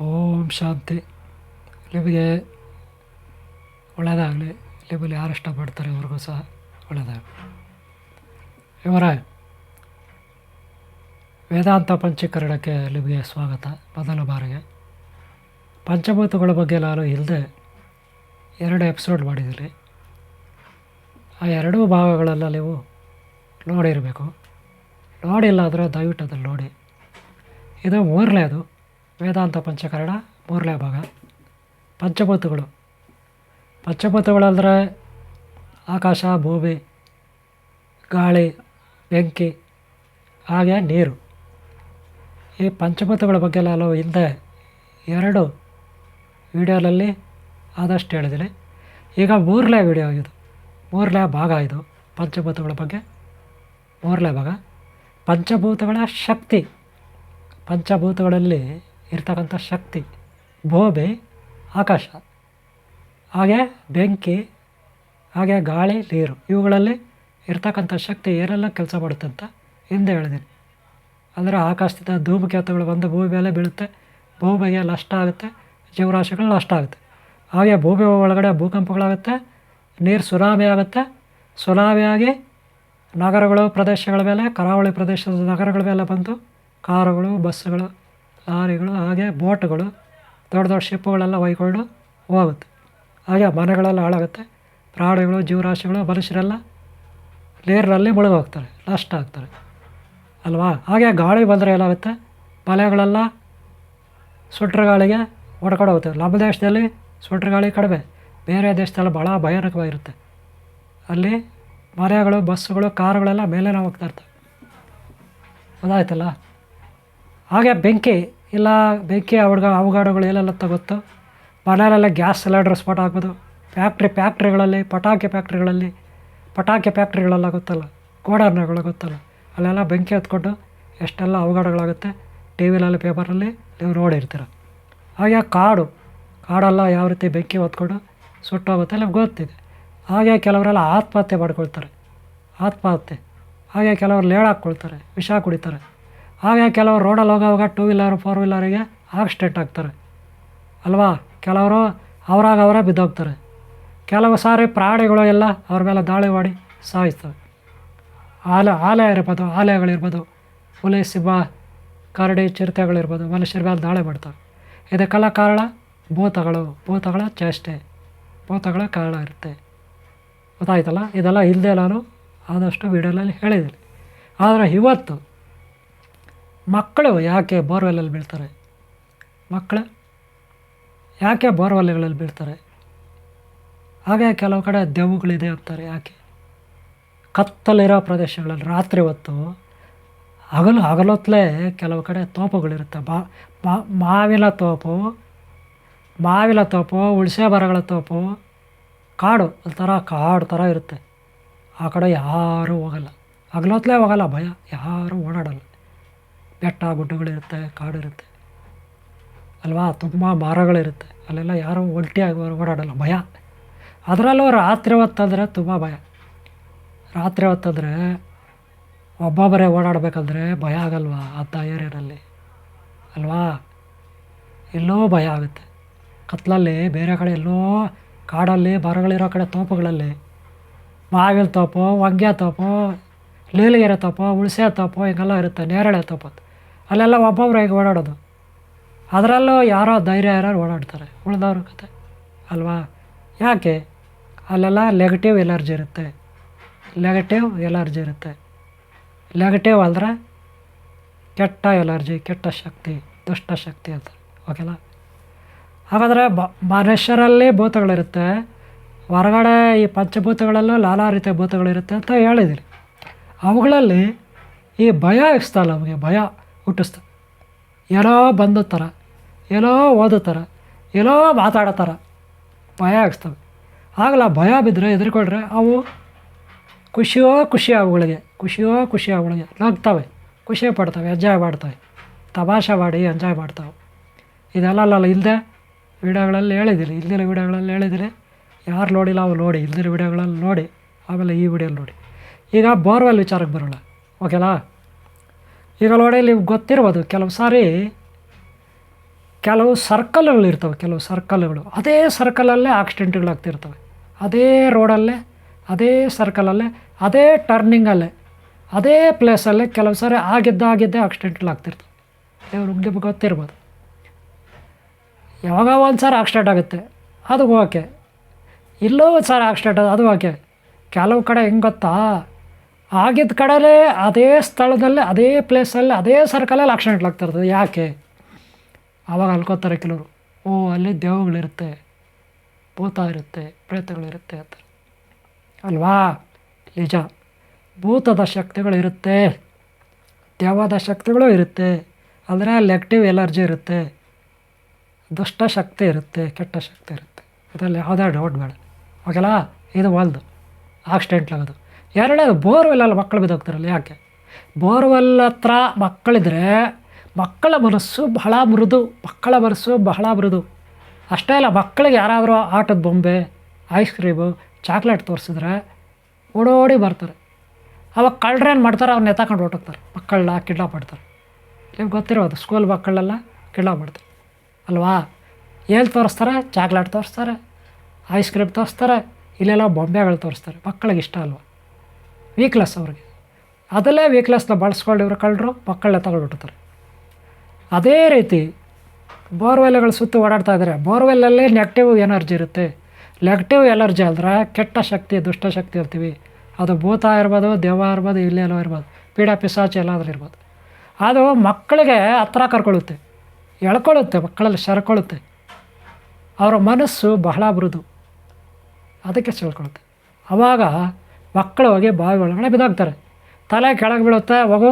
ಓಂ ಶಾಂತಿ. ನಿಮಗೆ ಒಳ್ಳೆಯದಾಗಲಿ, ನಿಮ್ಮಲ್ಲಿ ಯಾರು ಇಷ್ಟಪಡ್ತಾರೆ ಅವ್ರಿಗೂ ಸಹ ಒಳ್ಳೆಯದಾಗಲಿ. ಇವರ ವೇದಾಂತ ಪಂಚೀಕರಣಕ್ಕೆ ನಿಮಗೆ ಸ್ವಾಗತ. ಮೊದಲ ಬಾರಿಗೆ. ಪಂಚಭೂತಗಳ ಬಗ್ಗೆ ನಾನು ಇಲ್ಲದೆ ಎರಡು ಎಪಿಸೋಡ್ ಮಾಡಿದ್ದೀನಿ. ಆ ಎರಡೂ ಭಾಗಗಳನ್ನು ನೀವು ನೋಡಿರಬೇಕು. ನೋಡಿಲ್ಲ ಅಂದರೆ ದಯವಿಟ್ಟು ಅದನ್ನು ನೋಡಿ. ಇದು ಮೂರನೇದು. ವೇದಾಂತ ಪಂಚಕರಣ ಮೂರನೇ ಭಾಗ. ಪಂಚಭೂತಗಳು. ಪಂಚಭೂತಗಳಂದರೆ ಆಕಾಶ, ಭೂಮಿ, ಗಾಳಿ, ಬೆಂಕಿ, ಹಾಗೆ ನೀರು. ಈ ಪಂಚಭೂತಗಳ ಬಗ್ಗೆ ನಾನು ಹಿಂದೆ ಎರಡು ವಿಡಿಯೋನಲ್ಲಿ ಆದಷ್ಟು ಹೇಳಿದ್ದೀನಿ. ಈಗ ಮೂರನೇ ವಿಡಿಯೋ ಇದು. ಮೂರನೇ ಭಾಗ ಇದು. ಪಂಚಭೂತಗಳ ಬಗ್ಗೆ ಮೂರನೇ ಭಾಗ. ಪಂಚಭೂತಗಳ ಶಕ್ತಿ. ಪಂಚಭೂತಗಳಲ್ಲಿ ಇರ್ತಕ್ಕಂಥ ಶಕ್ತಿ ಭೂಮಿ ಆಕಾಶ. ಹಾಗೆ ಬೆಂಕಿ, ಹಾಗೆ ಗಾಳಿ, ನೀರು, ಇವುಗಳಲ್ಲಿ ಇರ್ತಕ್ಕಂಥ ಶಕ್ತಿ ಏನೆಲ್ಲ ಕೆಲಸ ಮಾಡುತ್ತೆ ಅಂತ ಹಿಂದೆ ಹೇಳಿದ್ದೀನಿ. ಅಂದರೆ ಆಕಾಶದಿಂದ ಧೂಮಕೇತುಗಳು ಬಂದು ಭೂಮಿ ಮೇಲೆ ಬೀಳುತ್ತೆ. ಭೂಮಿಗೆ ನಷ್ಟ ಆಗುತ್ತೆ, ಜೀವರಾಶಿಗಳು ನಷ್ಟ ಆಗುತ್ತೆ. ಹಾಗೆ ಭೂಮಿ ಒಳಗಡೆ ಭೂಕಂಪಗಳಾಗುತ್ತೆ, ನೀರು ಸುನಾಮಿ ಆಗುತ್ತೆ. ಸುನಾಮಿಯಾಗಿ ನಗರಗಳು, ಪ್ರದೇಶಗಳ ಮೇಲೆ, ಕರಾವಳಿ ಪ್ರದೇಶದ ನಗರಗಳ ಮೇಲೆ ಬಂದು ಕಾರುಗಳು, ಬಸ್ಸುಗಳು ಲಾರಿಗಳು ಹಾಗೆ ಬೋಟ್ಗಳು, ದೊಡ್ಡ ದೊಡ್ಡ ಶಿಪ್ಗಳೆಲ್ಲ ಒಯ್ಕೊಂಡು ಹೋಗುತ್ತೆ. ಹಾಗೆ ಮನೆಗಳೆಲ್ಲ ಹಾಳಾಗುತ್ತೆ. ಪ್ರಾಣಿಗಳು, ಜೀವರಾಶಿಗಳು, ಮನುಷ್ಯರೆಲ್ಲ ನೀರಿನಲ್ಲಿ ಮುಳುಗೋಗ್ತಾರೆ, ನಷ್ಟ ಆಗ್ತಾರೆ. ಅಲ್ವಾ? ಹಾಗೆ ಗಾಳಿ ಬಂದರೆ ಏನಾಗುತ್ತೆ? ಮಲೆಗಳೆಲ್ಲ ಸುಟ್ರ ಗಾಳಿಗೆ ಹೊಡ್ಕೊಂಡು ಹೋಗುತ್ತೆ. ನಮ್ಮ ದೇಶದಲ್ಲಿ ಸುಟ್ರ ಗಾಳಿ ಕಡಿಮೆ. ಬೇರೆ ದೇಶದಲ್ಲಿ ಭಾಳ ಭಯಾನಕವಾಗಿರುತ್ತೆ. ಅಲ್ಲಿ ಮನೆಗಳು, ಬಸ್ಸುಗಳು, ಕಾರುಗಳೆಲ್ಲ ಮೇಲೇನೆ ಹೋಗ್ತಾ ಇರ್ತವೆ. ಅದಾಯ್ತಲ್ಲ? ಹಾಗೆ ಬೆಂಕಿ, ಇಲ್ಲ ಬೆಂಕಿ ಅವಡ್ಗ ಅವಘಡಗಳು ಏನೆಲ್ಲ ತಗೊತ್ತು ಮನೆಯಲ್ಲೆಲ್ಲ ಗ್ಯಾಸ್ ಸಿಲಿಂಡರ್ ಸ್ಪಾಟ್ ಆಗ್ಬೋದು. ಫ್ಯಾಕ್ಟ್ರಿ ಫ್ಯಾಕ್ಟ್ರಿಗಳಲ್ಲಿ ಪಟಾಕಿ ಫ್ಯಾಕ್ಟ್ರಿಗಳಲ್ಲಿ ಪಟಾಕಿ ಫ್ಯಾಕ್ಟ್ರಿಗಳೆಲ್ಲ ಗೊತ್ತಲ್ಲ? ಗೋಡಾರ್ನಗಳು ಗೊತ್ತಲ್ಲ? ಅಲ್ಲೆಲ್ಲ ಬೆಂಕಿ ಹತ್ಕೊಂಡು ಎಷ್ಟೆಲ್ಲ ಅವಘಡಗಳಾಗುತ್ತೆ? ಟಿ ವಿಲಲ್ಲಿ ಪೇಪರಲ್ಲಿ ನೀವು ನೋಡಿರ್ತೀರ. ಹಾಗೆ ಕಾಡು. ಕಾಡೆಲ್ಲ ಯಾವ ರೀತಿ ಬೆಂಕಿ ಹೊತ್ಕೊಂಡು ಸುಟ್ಟೋಗುತ್ತೆ ನಿಮ್ಗೆ ಗೊತ್ತಿದೆ. ಹಾಗೆ ಕೆಲವರೆಲ್ಲ ಆತ್ಮಹತ್ಯೆ ಮಾಡ್ಕೊಳ್ತಾರೆ. ಆತ್ಮಹತ್ಯೆ. ಹಾಗೆ ಕೆಲವರು ಲೇಳು ಹಾಕ್ಕೊಳ್ತಾರೆ ವಿಷ ಕುಡಿತಾರೆ. ಹಾಗೆ ಕೆಲವರು ರೋಡಲ್ಲಿ ಹೋಗೋವಾಗ ಟೂ ವೀಲರ್ ಫೋರ್ ವೀಲರಿಗೆ ಆಕ್ಸಿಡೆಂಟ್ ಆಗ್ತಾರೆ. ಅಲ್ವಾ? ಕೆಲವರು ಅವರಾಗ ಅವರೇ ಬಿದ್ದೋಗ್ತಾರೆ. ಕೆಲವು ಸಾರಿ ಪ್ರಾಣಿಗಳು ಎಲ್ಲ ಅವ್ರ ಮೇಲೆ ದಾಳಿ ಮಾಡಿ ಸಾಯಿಸ್ತವೆ. ಆಲೆ ಆಲೆ ಇರ್ಬೋದು ಆಲೆಗಳಿರ್ಬೋದು ಹುಲಿ, ಸಿಂಹ, ಕರಡಿ, ಚಿರತೆಗಳಿರ್ಬೋದು, ಮನುಷ್ಯರ ಮೇಲೆ ದಾಳಿ ಮಾಡ್ತವೆ. ಇದಕ್ಕೆಲ್ಲ ಕಾರಣ ಭೂತಗಳು. ಭೂತಗಳ ಚೇಷ್ಟೆ. ಭೂತಗಳ ಕಾರಣ ಇರುತ್ತೆ. ಗೊತ್ತಾಯ್ತಲ್ಲ? ಇದೆಲ್ಲ ಇಲ್ಲದೆ ನಾನು ಆದಷ್ಟು ವೀಡಿಯೋನಲ್ಲಿ ಹೇಳಿದ್ದೀನಿ. ಆದರೆ ಇವತ್ತು ಮಕ್ಕಳು ಯಾಕೆ ಬೋರ್ವೆಲಲ್ಲಿ ಬೀಳ್ತಾರೆ? ಮಕ್ಕಳು ಯಾಕೆ ಬೋರ್ವೆಲ್ಗಳಲ್ಲಿ ಬೀಳ್ತಾರೆ? ಹಾಗೆ ಕೆಲವು ಕಡೆ ದೆವ್ವುಗಳಿದೆ ಅಂತಾರೆ ಯಾಕೆ? ಕತ್ತಲಿರೋ ಪ್ರದೇಶಗಳಲ್ಲಿ ರಾತ್ರಿ ಹೊತ್ತು ಹಗಲು ಹಗಲೊತ್ತಲೇ ಕೆಲವು ಕಡೆ ತೋಪುಗಳಿರುತ್ತೆ. ಬಾ ಮಾವಿನ ತೋಪು ಮಾವಿನ ತೋಪು, ಹುಣಸೆ ಮರಗಳ ತೋಪು, ಕಾಡು, ಒಂಥರ ಕಾಡು ಥರ ಇರುತ್ತೆ. ಆ ಕಡೆ ಯಾರೂ ಹೋಗಲ್ಲ. ಹಗಲೊತ್ತಲೇ ಹೋಗಲ್ಲ, ಭಯ, ಯಾರೂ ಓಡಾಡಲ್ಲ. ಬೆಟ್ಟ, ಗುಡ್ಡಗಳಿರುತ್ತೆ ಕಾಡು ಇರುತ್ತೆ ಅಲ್ವಾ? ತುಂಬ ಮರಗಳಿರುತ್ತೆ ಅಲ್ಲೆಲ್ಲ ಯಾರೂ ಒಂಟಿಯಾಗಿ ಓಡಾಡಲ್ಲ, ಭಯ. ಅದರಲ್ಲೂ ರಾತ್ರಿ ಹೊತ್ತಂದರೆ ತುಂಬ ಭಯ. ರಾತ್ರಿ ಹೊತ್ತಂದರೆ ಒಬ್ಬೊಬ್ಬರೇ ಓಡಾಡಬೇಕಂದ್ರೆ ಭಯ ಆಗಲ್ವಾ ಅಂಥ ಏರಿಯಾದಲ್ಲಿ ಅಲ್ವಾ? ಎಲ್ಲೋ ಭಯ ಆಗುತ್ತೆ. ಕತ್ಲಲ್ಲಿ ಬೇರೆ ಕಡೆ ಎಲ್ಲೋ ಕಾಡಲ್ಲಿ ಮರಗಳಿರೋ ಕಡೆ ತೋಪುಗಳಲ್ಲಿ ಮಾವಿನ ತೋಪು, ಹೊಂಗೆ ತೋಪು ಲೀಲಿಗೆರೆ ತೋಪು ಉಳ್ಸೆ ತೋಪು, ಹಿಂಗೆಲ್ಲ ಇರುತ್ತೆ, ನೇರಳೆ ತೋಪು ಅಲ್ಲೆಲ್ಲ ಒಬ್ಬೊಬ್ರು ಹೇಗೆ ಓಡಾಡೋದು. ಅದರಲ್ಲೂ ಯಾರೋ ಧೈರ್ಯ ಯಾರು ಓಡಾಡ್ತಾರೆ. ಉಳಿದವ್ರ ಕತೆ. ಅಲ್ವಾ? ಯಾಕೆ? ಅಲ್ಲೆಲ್ಲ ನೆಗೆಟಿವ್ ಎಲರ್ಜಿ ಇರುತ್ತೆ. ನೆಗೆಟಿವ್ ಎಲರ್ಜಿ ಇರುತ್ತೆ. ನೆಗೆಟಿವ್ ಅಂದರೆ ಕೆಟ್ಟ ಎಲರ್ಜಿ ಕೆಟ್ಟ ಶಕ್ತಿ, ದುಷ್ಟ ಶಕ್ತಿ ಅಂತ. ಓಕೆನಾ? ಹಾಗಾದರೆ ಬ ಮನುಷ್ಯರಲ್ಲಿ ಭೂತಗಳಿರುತ್ತೆ. ಹೊರಗಡೆ ಈ ಪಂಚಭೂತಗಳಲ್ಲೂ ನಾನಾ ರೀತಿಯ ಭೂತಗಳಿರುತ್ತೆ ಅಂತ ಹೇಳಿದ್ದೀನಿ ಅವುಗಳಲ್ಲಿ ಈ ಭಯ ಇಸ್ತಲ್ಲ ನಮಗೆ? ಭಯ. ಹುಟ್ಟಿಸ್ತು ಎಲ್ಲೋ ಬಂದ ಥರ, ಎಲ್ಲೋ ಓದೋ ಥರ, ಎಲ್ಲೋ ಮಾತಾಡೋ ಥರ ಭಯ ಆಗಿಸ್ತವೆ. ಆಗಲ್ಲ, ಭಯ ಬಿದ್ದರೆ ಹೆದರ್ಕೊಂಡ್ರೆ ಅವು ಖುಷಿಯೋ ಖುಷಿ ಅವುಗಳಿಗೆ ಖುಷಿಯೋ ಖುಷಿ ಅವುಗಳಿಗೆ ನಗ್ತವೆ ಖುಷಿ ಪಡ್ತವೆ ಎಂಜಾಯ್ ಮಾಡ್ತವೆ. ತಮಾಷೆ ಮಾಡಿ ಎಂಜಾಯ್ ಮಾಡ್ತಾವೆ. ಇದೆಲ್ಲ ಇಲ್ಲದೆ ವಿಡಿಯೋಗಳಲ್ಲಿ ಹೇಳಿದ್ದೀನಿ ಇಲ್ದಿರೋ ವಿಡಿಯೋಗಳಲ್ಲಿ ಹೇಳಿದ್ದೀನಿ ಯಾರು ನೋಡಿಲ್ಲ ಅವು ನೋಡಿ, ಇಲ್ದಿರೋ ವಿಡಿಯೋಗಳಲ್ಲಿ ನೋಡಿ, ಆಮೇಲೆ ಈ ವಿಡಿಯೋಲಿ ನೋಡಿ. ಈಗ ಬೋರ್ವೆಲ್ ವಿಚಾರಕ್ಕೆ ಬರೋಣ. ಓಕೆನಾ? ಈಗ ನೋಡಿ ನೀವು ಗೊತ್ತಿರ್ಬೋದು ಕೆಲವು ಸಾರಿ ಕೆಲವು ಸರ್ಕಲ್ಗಳು ಇರ್ತವೆ, ಕೆಲವು ಸರ್ಕಲ್ಗಳು ಅದೇ ಸರ್ಕಲಲ್ಲೇ ಆಕ್ಸಿಡೆಂಟ್ಗಳಾಗ್ತಿರ್ತವೆ ಅದೇ ರೋಡಲ್ಲೇ ಅದೇ ಸರ್ಕಲಲ್ಲೇ ಅದೇ ಟರ್ನಿಂಗಲ್ಲೇ ಅದೇ ಪ್ಲೇಸಲ್ಲೇ ಕೆಲವು ಸಾರಿ ಆಗಿದ್ದ ಆಗಿದ್ದೇ ಆಕ್ಸಿಡೆಂಟ್ಗಳಾಗ್ತಿರ್ತವೆ ದೇವ್ರು ನಿಮ್ಗೆ ಗೊತ್ತಿರ್ಬೋದು. ಯಾವಾಗ ಒಂದು ಸಾರಿ ಆಕ್ಸಿಡೆಂಟ್ ಆಗುತ್ತೆ, ಅದು ಓಕೆ ಇಲ್ಲೋ ಒಂದು ಸಾರಿ ಆಕ್ಸಿಡೆಂಟ್ ಅದು ಓಕೆ ಕೆಲವು ಕಡೆ ಹೆಂಗೆ ಗೊತ್ತಾ? ಆಗಿದ್ದ ಕಡೆಲೇ ಅದೇ ಸ್ಥಳದಲ್ಲೇ, ಅದೇ ಪ್ಲೇಸಲ್ಲಿ ಅದೇ ಸರ್ಕಲಲ್ಲಿ ಆಕ್ಸಿಡೆಂಟ್ ಆಗ್ತಿರ್ತದೆ. ಯಾಕೆ? ಆವಾಗ ಅನ್ಕೋತಾರೆ ಕೆಲವರು, ಓ, ಅಲ್ಲಿ ದೇವಗಳಿರುತ್ತೆ ಭೂತ ಇರುತ್ತೆ ಪ್ರೇತಗಳಿರುತ್ತೆ ಅಂತ. ಅಲ್ವಾ? ನಿಜ. ಭೂತದ ಶಕ್ತಿಗಳಿರುತ್ತೆ ದೇವದ ಶಕ್ತಿಗಳು ಇರುತ್ತೆ. ಅಂದರೆ ನೆಗೆಟಿವ್ ಎಲರ್ಜಿ ಇರುತ್ತೆ. ದುಷ್ಟ ಶಕ್ತಿ ಇರುತ್ತೆ, ಕೆಟ್ಟ ಶಕ್ತಿ ಇರುತ್ತೆ. ಅದರಲ್ಲಿ ಯಾವುದೇ ಡೌಟ್ ಬೇಡ. ಓಕೆಲ್ಲ ಇದು ಒಂದು ಆಕ್ಸಿಡೆಂಟ್ ಆಗೋದು. ಎರಡನೇದು ಬೋರ್ವೆಲ್ಲಲ್ಲಿ ಮಕ್ಕಳು ಬಿದ್ದೋಗ್ತಾರಲ್ಲ ಯಾಕೆ? ಬೋರ್ವೆಲ್ ಹತ್ರ ಮಕ್ಕಳಿದ್ರೆ ಮಕ್ಕಳ ಮನಸ್ಸು ಬಹಳ ಮೃದು, ಮಕ್ಕಳ ಮನಸ್ಸು ಬಹಳ ಮೃದು. ಅಷ್ಟೇ ಅಲ್ಲ, ಮಕ್ಕಳಿಗೆ ಯಾರಾದರೂ ಆಟದ ಬೊಂಬೆ ಐಸ್ ಕ್ರೀಮು ಚಾಕ್ಲೇಟ್ ತೋರಿಸಿದ್ರೆ ಓಡೋಡಿ ಬರ್ತಾರೆ. ಅವಾಗ ಕಳ್ಳರೇನು ಮಾಡ್ತಾರೆ? ಅವ್ರನ್ನ ಎತ್ತಾಕೊಂಡು ಹೊಟ್ಟೋಗ್ತಾರೆ ಮಕ್ಕಳನ್ನ ಕಿಡ್ನಾಪ್ ಮಾಡ್ತಾರೆ. ನಿಮ್ಗೆ ಗೊತ್ತಿರೋದು ಸ್ಕೂಲ್ ಮಕ್ಕಳೆಲ್ಲ ಕಿಡ್ನಾಪ್ ಮಾಡ್ತಾರೆ. ಅಲ್ವಾ? ಎಲ್ಲಿ ತೋರಿಸ್ತಾರೆ? ಚಾಕ್ಲೇಟ್ ತೋರಿಸ್ತಾರೆ ಐಸ್ ಕ್ರೀಮ್ ತೋರಿಸ್ತಾರೆ, ಇಲ್ಲೆಲ್ಲ ಬೊಂಬೆಗಳು ತೋರಿಸ್ತಾರೆ. ಮಕ್ಕಳಿಗೆ ಇಷ್ಟ ಅಲ್ವಾ? ವೀಕ್ಲೆಸ್ ಅವ್ರಿಗೆ. ಅದಲ್ಲೇ ವೀಕ್ಲೆಸ್ನ ಬಳಸ್ಕೊಂಡು ಇವರು ಕಳ್ಳರು, ಮಕ್ಕಳನ್ನ ತಗೊಂಡ್ಬಿಡ್ತಾರೆ ಅದೇ ರೀತಿ ಬೋರ್ವೆಲ್ಗಳು ಸುತ್ತು ಓಡಾಡ್ತಾ ಇದ್ದಾರೆ ಬೋರ್ವೆಲ್ಲಲ್ಲಿ ನೆಗೆಟಿವ್ ಎನರ್ಜಿ ಇರುತ್ತೆ. ನೆಗೆಟಿವ್ ಎನರ್ಜಿ ಅಂದ್ರೆ ಕೆಟ್ಟ ಶಕ್ತಿ, ದುಷ್ಟ ಶಕ್ತಿ ಇರ್ತೀವಿ ಅದು ಭೂತ ಇರ್ಬೋದು ದೇವ ಇರ್ಬೋದು ಇಲ್ಲೆಲ್ಲೋ ಇರ್ಬೋದು, ಪೀಡ, ಪಿಸಾಚಿ ಎಲ್ಲಾದರೂ ಇರ್ಬೋದು. ಅದು ಮಕ್ಕಳಿಗೆ ಹತ್ರ ಕರ್ಕೊಳ್ಳುತ್ತೆ. ಎಳ್ಕೊಳ್ಳುತ್ತೆ, ಮಕ್ಕಳಲ್ಲಿ ಸೆರ್ಕೊಳ್ಳುತ್ತೆ. ಅವರ ಮನಸ್ಸು ಬಹಳ ಮೃದು ಅದಕ್ಕೆ ಸೆಳ್ಕೊಳ್ಳುತ್ತೆ ಆವಾಗ ಮಕ್ಕಳು ಹೋಗಿ ಬಾವಿ ಒಳಗಡೆ ಬಿದ್ದಾಗ್ತಾರೆ ತಲೆ ಕೆಳಗೆ ಬೀಳುತ್ತೆ ಮಗು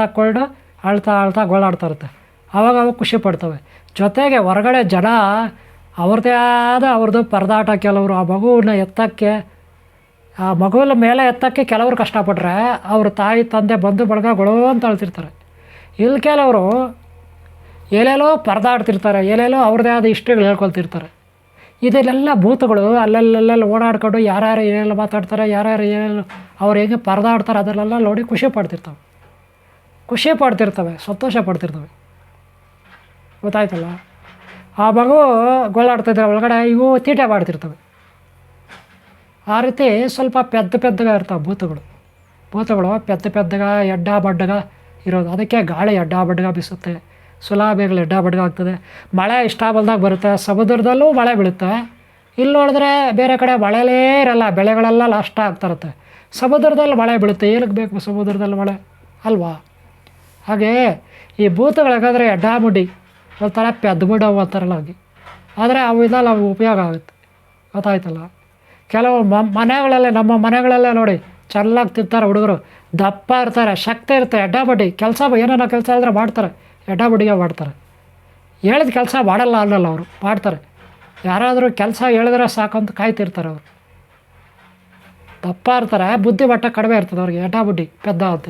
ಹಾಕ್ಕೊಂಡು ಅಳ್ತಾ ಅಳ್ತಾ ಗೋಳಾಡ್ತಾ ಇರುತ್ತೆ. ಅವಾಗ ಅವು ಖುಷಿ ಪಡ್ತವೆ. ಜೊತೆಗೆ ಹೊರಗಡೆ ಜನ ಅವ್ರದ್ದೇ ಆದ ಅವ್ರದ್ದು ಪರದಾಟ ಕೆಲವರು, ಆ ಮಗುವನ್ನ ಎತ್ತಕ್ಕೆ, ಆ ಮಗುವಿನ ಮೇಲೆ ಎತ್ತಕ್ಕೆ ಕೆಲವರು ಕಷ್ಟಪಟ್ರೆ ಅವ್ರ ತಾಯಿ, ತಂದೆ, ಬಂಧು ಬಳಗಗಳು ಅಂತ ಅಳ್ತಿರ್ತಾರೆ. ಇಲ್ಲಿ ಕೆಲವರು ಎಲ್ಲೆಲ್ಲೋ ಪರದಾಡ್ತಿರ್ತಾರೆ, ಎಲ್ಲೆಲ್ಲೋ ಅವ್ರದ್ದೇ ಆದ ಇಷ್ಟಗಳು ಹೇಳ್ಕೊಳ್ತಿರ್ತಾರೆ. ಇದೆಲ್ಲ ಭೂತಗಳು, ಅಲ್ಲಲ್ಲೆಲ್ಲ ಓಡಾಡ್ಕೊಂಡು ಯಾರ್ಯಾರು ಏನೆಲ್ಲ ಮಾತಾಡ್ತಾರೆ, ಯಾರ್ಯಾರು ಏನೇನು ಅವ್ರು ಹೇಗೆ ಪರದಾಡ್ತಾರೆ ಅದರಲ್ಲೆಲ್ಲ ನೋಡಿ ಖುಷಿ ಪಡ್ತಿರ್ತವೆ. ಖುಷಿ ಪಡ್ತಿರ್ತವೆ, ಸಂತೋಷ ಪಡ್ತಿರ್ತವೆ. ಗೊತ್ತಾಯ್ತಲ್ಲ? ಆ ಮಗು ಗೋಳಾಡ್ತಿದ್ರೆ ಒಳಗಡೆ ಇವು ತೀಟೆ ಮಾಡ್ತಿರ್ತವೆ. ಆ ರೀತಿ ಸ್ವಲ್ಪ ಪೆದ್ದ ಪೆದ್ದಗ ಇರ್ತಾವೆ ಭೂತಗಳು. ಭೂತಗಳು ಪೆದ್ದ ಪೆದ್ದಗ, ಎಡ್ಡ ಬಡ್ಡಗ ಇರೋದು. ಅದಕ್ಕೆ ಗಾಳಿ ಎಡ್ಡ ಬಡ್ಡಗ ಬೀಸುತ್ತೆ. ಸುಲಾಬೇಗಳು ಎಡ್ಡ ಬಡ್ಗ ಆಗ್ತದೆ ಮಳೆ ಇಷ್ಟ ಬಂದಾಗ ಬರುತ್ತೆ. ಸಮುದ್ರದಲ್ಲೂ ಮಳೆ ಬೀಳುತ್ತೆ. ಇಲ್ಲಿ ನೋಡಿದ್ರೆ ಬೇರೆ ಕಡೆ ಮಳೆಲೇ ಇರಲ್ಲ. ಬೆಳೆಗಳೆಲ್ಲ ನಷ್ಟ ಆಗ್ತಿರುತ್ತೆ ಸಮುದ್ರದಲ್ಲಿ ಮಳೆ ಬೀಳುತ್ತೆ. ಏನಕ್ಕೆ ಬೇಕು ಸಮುದ್ರದಲ್ಲಿ ಮಳೆ? ಅಲ್ವಾ? ಹಾಗೆ ಈ ಭೂತಗಳಿಗಾದರೆ ಎಡ್ಡಾಮುಡಿ ಒಂಥರ ಪೆದ್ಬಿಡವು ಅಂತಾರಲ್ಲ ಹಾಗೆ ಆದರೆ ಅವಿಂದ ನಾವು ಉಪಯೋಗ ಆಗುತ್ತೆ. ಗೊತ್ತಾಯ್ತಲ್ಲ? ಕೆಲವು ಮ, ಮನೆಗಳಲ್ಲೇ, ನಮ್ಮ ಮನೆಗಳಲ್ಲೇ ನೋಡಿ ಚೆನ್ನಾಗಿ ತಿಂತಾರೆ ಹುಡುಗರು. ದಪ್ಪ ಇರ್ತಾರೆ. ಶಕ್ತಿ ಇರುತ್ತೆ. ಅಡ್ಡಾಬಡ್ಡಿ ಕೆಲಸ, ಏನೇನೋ ಕೆಲಸ ಆದರೆ ಮಾಡ್ತಾರೆ. ಎಡ್ಡಾಬಡ್ಡಿಗೆ ಮಾಡ್ತಾರೆ. ಹೇಳಿದ ಕೆಲಸ ಮಾಡಲ್ಲ ಅನ್ನಲ್ಲ ಅವರು, ಮಾಡ್ತಾರೆ. ಯಾರಾದರೂ ಕೆಲಸ ಹೇಳಿದ್ರೆ ಸಾಕು ಅಂತ ಕಾಯ್ತಿರ್ತಾರೆ ಅವರು. ದಪ್ಪ ಇರ್ತಾರೆ ಬುದ್ಧಿ ಮಟ್ಟ ಕಡಿಮೆ ಇರ್ತದೆ ಅವ್ರಿಗೆ ಎಡ್ಡಾಬಡ್ಡಿ ಪೆದ್ದ ಅಂತ.